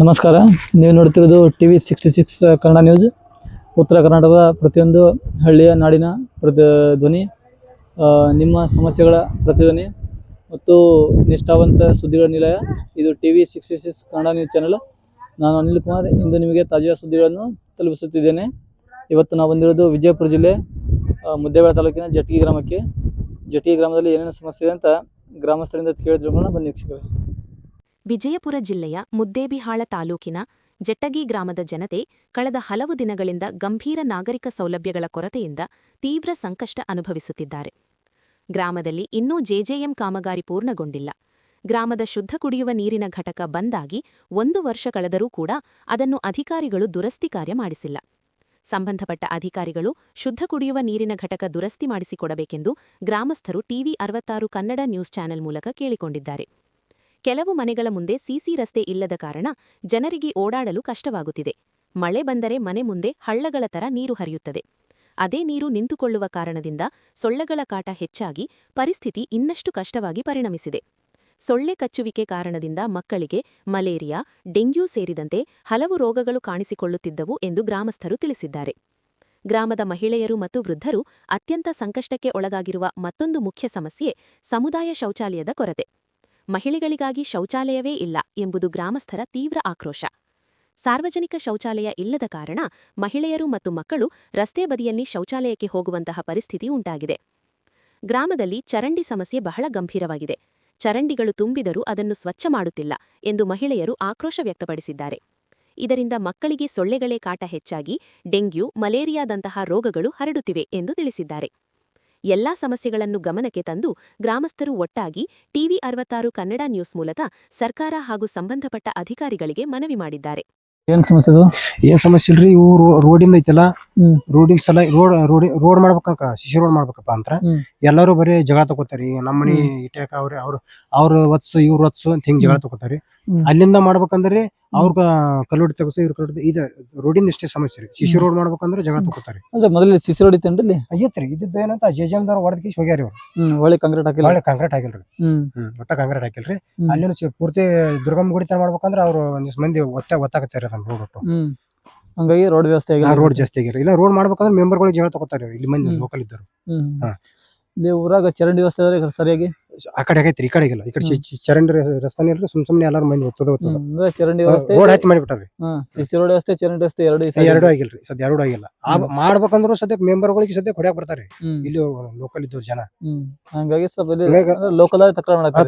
ನಮಸ್ಕಾರ. ನೀವು ನೋಡ್ತಿರೋದು T V sixty six Kannada news. ಉತ್ತರ ಕರ್ನಾಟಕದ ಪ್ರತಿಯೊಂದು ಹಳ್ಳಿಯ ನಾಡಿನ ಪ್ರತಿ ಧ್ವನಿ ನಿಮ್ಮ ಸಮಸ್ಯೆಗಳ ಪ್ರತಿಧ್ವನಿ ಮತ್ತು ನಿಷ್ಠಾವಂತ ಸುದ್ದಿಗಳ ನಿಲಯ. ಇದು T V sixty six Kannada news channel. ನಾನು ಅನಿಲ್ ಕುಮಾರ್. ಇಂದು ನಿಮಗೆ ತಾಜಾ ಸುದ್ದಿಗಳನ್ನು ತಲುಪಿಸುತ್ತಿದ್ದೇನೆ. ಇವತ್ತು ನಾವು ಬಂದಿರೋದು ವಿಜಯಪುರ ಜಿಲ್ಲೆ ಮುದ್ದೇಬೇಳೆ ತಾಲೂಕಿನ ಜಟ್ಗಿ ಗ್ರಾಮಕ್ಕೆ. ಜಟ್ಗಿ ಗ್ರಾಮದಲ್ಲಿ ಏನೇನು ಸಮಸ್ಯೆ ಇದೆ ಅಂತ ಗ್ರಾಮಸ್ಥರಿಂದ ಕೇಳಿದ್ರು ಬನ್ನಿ ವೀಕ್ಷಕರೇ. ವಿಜಯಪುರ ಜಿಲ್ಲೆಯ ಮುದ್ದೇಬಿಹಾಳ ತಾಲೂಕಿನ ಜಟ್ಟಗಿ ಗ್ರಾಮದ ಜನತೆ ಕಳೆದ ಹಲವು ದಿನಗಳಿಂದ ಗಂಭೀರ ನಾಗರಿಕ ಸೌಲಭ್ಯಗಳ ಕೊರತೆಯಿಂದ ತೀವ್ರ ಸಂಕಷ್ಟ ಅನುಭವಿಸುತ್ತಿದ್ದಾರೆ. ಗ್ರಾಮದಲ್ಲಿ ಇನ್ನೂ ಜೆಜೆಎಂ ಕಾಮಗಾರಿ ಪೂರ್ಣಗೊಂಡಿಲ್ಲ. ಗ್ರಾಮದ ಶುದ್ಧ ಕುಡಿಯುವ ನೀರಿನ ಘಟಕ ಬಂದಾಗಿ ಒಂದು ವರ್ಷ ಕಳೆದರೂ ಕೂಡ ಅದನ್ನು ಅಧಿಕಾರಿಗಳು ದುರಸ್ತಿ ಕಾರ್ಯ ಮಾಡಿಸಿಲ್ಲ. ಸಂಬಂಧಪಟ್ಟ ಅಧಿಕಾರಿಗಳು ಶುದ್ಧ ಕುಡಿಯುವ ನೀರಿನ ಘಟಕ ದುರಸ್ತಿ ಮಾಡಿಸಿಕೊಡಬೇಕೆಂದು ಗ್ರಾಮಸ್ಥರು ಟಿವಿ ಅರವತ್ತಾರು ಕನ್ನಡ ನ್ಯೂಸ್ ಚಾನೆಲ್ ಮೂಲಕ ಕೇಳಿಕೊಂಡಿದ್ದಾರೆ. ಕೆಲವು ಮನೆಗಳ ಮುಂದೆ ಸಿಸಿ ರಸ್ತೆ ಇಲ್ಲದ ಕಾರಣ ಜನರಿಗೆ ಓಡಾಡಲು ಕಷ್ಟವಾಗುತ್ತಿದೆ. ಮಳೆ ಬಂದರೆ ಮನೆ ಮುಂದೆ ಹಳ್ಳಗಳ ತರ ನೀರು ಹರಿಯುತ್ತದೆ. ಅದೇ ನೀರು ನಿಂತುಕೊಳ್ಳುವ ಕಾರಣದಿಂದ ಸೊಳ್ಳೆಗಳ ಕಾಟ ಹೆಚ್ಚಾಗಿ ಪರಿಸ್ಥಿತಿ ಇನ್ನಷ್ಟು ಕಷ್ಟವಾಗಿ ಪರಿಣಮಿಸಿದೆ. ಸೊಳ್ಳೆ ಕಚ್ಚುವಿಕೆ ಕಾರಣದಿಂದ ಮಕ್ಕಳಿಗೆ ಮಲೇರಿಯಾ, ಡೆಂಗ್ಯೂ ಸೇರಿದಂತೆ ಹಲವು ರೋಗಗಳು ಕಾಣಿಸಿಕೊಳ್ಳುತ್ತಿದ್ದವು ಎಂದು ಗ್ರಾಮಸ್ಥರು ತಿಳಿಸಿದ್ದಾರೆ. ಗ್ರಾಮದ ಮಹಿಳೆಯರು ಮತ್ತು ವೃದ್ಧರು ಅತ್ಯಂತ ಸಂಕಷ್ಟಕ್ಕೆ ಒಳಗಾಗಿರುವ ಮತ್ತೊಂದು ಮುಖ್ಯ ಸಮಸ್ಯೆ ಸಮುದಾಯ ಶೌಚಾಲಯದ ಕೊರತೆ. ಮಹಿಳೆಗಳಿಗಾಗಿ ಶೌಚಾಲಯವೇ ಇಲ್ಲ ಎಂಬುದು ಗ್ರಾಮಸ್ಥರ ತೀವ್ರ ಆಕ್ರೋಶ. ಸಾರ್ವಜನಿಕ ಶೌಚಾಲಯ ಇಲ್ಲದ ಕಾರಣ ಮಹಿಳೆಯರು ಮತ್ತು ಮಕ್ಕಳು ರಸ್ತೆ ಬದಿಯಲ್ಲಿ ಶೌಚಾಲಯಕ್ಕೆ ಹೋಗುವಂತಹ ಪರಿಸ್ಥಿತಿ ಉಂಟಾಗಿದೆ. ಗ್ರಾಮದಲ್ಲಿ ಚರಂಡಿ ಸಮಸ್ಯೆ ಬಹಳ ಗಂಭೀರವಾಗಿದೆ. ಚರಂಡಿಗಳು ತುಂಬಿದರೂ ಅದನ್ನು ಸ್ವಚ್ಛ ಮಾಡುತ್ತಿಲ್ಲ ಎಂದು ಮಹಿಳೆಯರು ಆಕ್ರೋಶ ವ್ಯಕ್ತಪಡಿಸಿದ್ದಾರೆ. ಇದರಿಂದ ಮಕ್ಕಳಿಗೆ ಸೊಳ್ಳೆಗಳೇ ಕಾಟ ಹೆಚ್ಚಾಗಿ, ಡೆಂಗ್ಯೂ, ಮಲೇರಿಯಾದಂತಹ ರೋಗಗಳು ಹರಡುತ್ತಿವೆ ಎಂದು ತಿಳಿಸಿದ್ದಾರೆ. ಎಲ್ಲಾ ಸಮಸ್ಯೆಗಳನ್ನು ಗಮನಕ್ಕೆ ತಂದು ಗ್ರಾಮಸ್ಥರು ಒಟ್ಟಾಗಿ ಟಿವಿ ಅರವತ್ತಾರು ಕನ್ನಡ ನ್ಯೂಸ್ ಮೂಲಕ ಸರ್ಕಾರ ಹಾಗೂ ಸಂಬಂಧಪಟ್ಟ ಅಧಿಕಾರಿಗಳಿಗೆ ಮನವಿ ಮಾಡಿದ್ದಾರೆ ಏನ್ ಸಮಸ್ಯೆ ಏನ್ ಸಮಸ್ಯೆ ಇಲ್ರಿ ಇವು ರೋ- ರೋಡಿಂದ ಐತಲ್ಲ ಹ್ಮ್. ರೋಡಿನ ಸಲ ರೋಡ್ ರೋಡ್ ರೋಡ್ ಮಾಡ್ಬೇಕಂಕ ಶಿಶು ರೋಡ್ ಮಾಡ್ಬೇಕಪ್ಪ ಅಂತ ಹ್ಮ್. ಎಲ್ಲರೂ ಬರೀ ಜಗಳ ತಗೋತಾರಿ ನಮ್ಮ ಮನಿ. ಇಟ್ಯಾಕ ಅವ್ರ ಅವ್ರ ಅವ್ರ ಒತ್ಸು ಇವ್ರ ಒತ್ಸು ಅಂತ ಹಿಂಗ್ ಜಗಳ ತಗೋತಾರಿ ಹ್ಮ್. ಅಲ್ಲಿಂದ ಮಾಡ್ಬೇಕಂದ್ರೆ ಅವ್ರ ಕಲ್ಲುಡಿ ತಗಸು ಇವ್ರ ಕಲ್ಲುಡಿ ಇದು ರೋಡಿಂದ ಇಷ್ಟೇ ಸಮಸ್ಯೆ ರೀ. ಸಿಸಿ. ರೋಡ್ ಮಾಡ್ಬೇಕಂದ್ರೆ ಜಗಳ ತಗೋತಾರೆ. ಅಂದ್ರೆ ಮೊದಲೇ ಸಿಸಿ ರೋಡ್ ಇತ್ತೇನ್ರಿ ಐತ್ರಿ ಇದ್ದ ಏನಂತ ಜೆ ಹೊಡೆದ್ ಕಿಶ್ ಹೋಗ್ಯಾರಿ ಅವ್ರು ಹ್ಮ್ ಒಳ್ಳೆ ಕಾಂಕ್ರೀಟ್ ಹಾಕಿಲ್ಲ. ಒಳ್ಳೆ ಕಾಂಕ್ರೀಟ್ ಹಾಕಿಲ್ಲ ರೀ ಹ್ಮ್ ಒಟ್ಟ ಕಾಂಕ್ರೀಟ್ ಹಾಕಿಲ್ರಿ. ರೀ ಅಲ್ಲಿನ ಚಿ- ಪೂರ್ತಿ ದುರ್ಗಮ್ಮ ಗುಡಿ ತರ ಮಾಡ್ಬೇಕಂದ್ರೆ ಅವ್ರು ಒಂದಿಷ್ಟು ಮಂದಿ ಒತ್ತ ಒತ್ತಾಗತ್ತಾರೆ ಅದನ್ನ ರೋಡ್ ಒಟ್ಟು. ಹ್ಮ್. ಹಂಗಾಗಿ ರೋಡ್ ವ್ಯವಸ್ಥೆ ಆಗಿಲ್ಲ. ರೋಡ್ ಜಾಸ್ತಿ ಆಗಿರಿ ಇಲ್ಲ ರೋಡ್ ಮಾಡ್ಬೇಕಂದ್ರೆ ಮೆಂಬರ್ಗಳಿಗೆ ಜಗಳ ತಗೋತಾರೆ ಇಲ್ಲಿ ಮಂದಿ ಹ್ಮ್. ಲೋಕಲ್ ಇದ್ದರು ಹ್ಮ್. ಹಾ. ಇಲ್ಲಿ ಊರಾಗ ಚರಂಡಿ ವ್ಯವಸ್ಥೆ ಸರಿಯಾಗಿ? ಆ ಕಡೆ ಆಗೈತ್ರಿ ಈ ಕಡೆ ಆಗಿಲ್ಲ ಈ ಕಡೆ ಚಿ- ಚಿ- ಚರಂಡಿ ರಸ್- ರಸ್ತಾನೆ ಇಲ್ರಿ ಸುಮ್ ಸುಮ್ನೆ ಎಲ್ಲಾರು ಮಂದಿ ಹ್ಮ್. ಅಂದ್ರೆ ಚರಂಡಿ ವ್ಯವಸ್ಥೆ ರೋಡ್ ಹಚ್ಚಿ ಮಾಡಿಬಿಟ್ಟಾರ್ರಿ ಹ್ಮ್ ಸಿಸಿ ರೋಡ್ ವ್ಯವಸ್ಥೆ ಚರಂಡಿ ವ್ಯವಸ್ಥೆ ಎರಡು ಎರಡು. ಆಗಿಲ್ರಿ ಸದ್ಯ ಎರಡು ಆಗಿಲ್ಲ. ಆ ಹ್ಮ್. ಮಾಡ್ಬೇಕಂದ್ರು ಸದ್ಯಕ್ಕೆ ಮೆಂಬರ್ಗಳಿಗೆ ಸದ್ಯ ಹೊಡ್ಯಾಕ್ ಬರ್ತಾರೆ ಇಲ್ಲಿ ಲೋಕಲ್ ಇದ್ದವ್ರು ಜನ. ಹ್ಮ್ ಹಂಗಾಗಿ ಸ್ವಲ್ಪ ಇವಾಗ- ಲೋಕಲ್ ಆಗಿ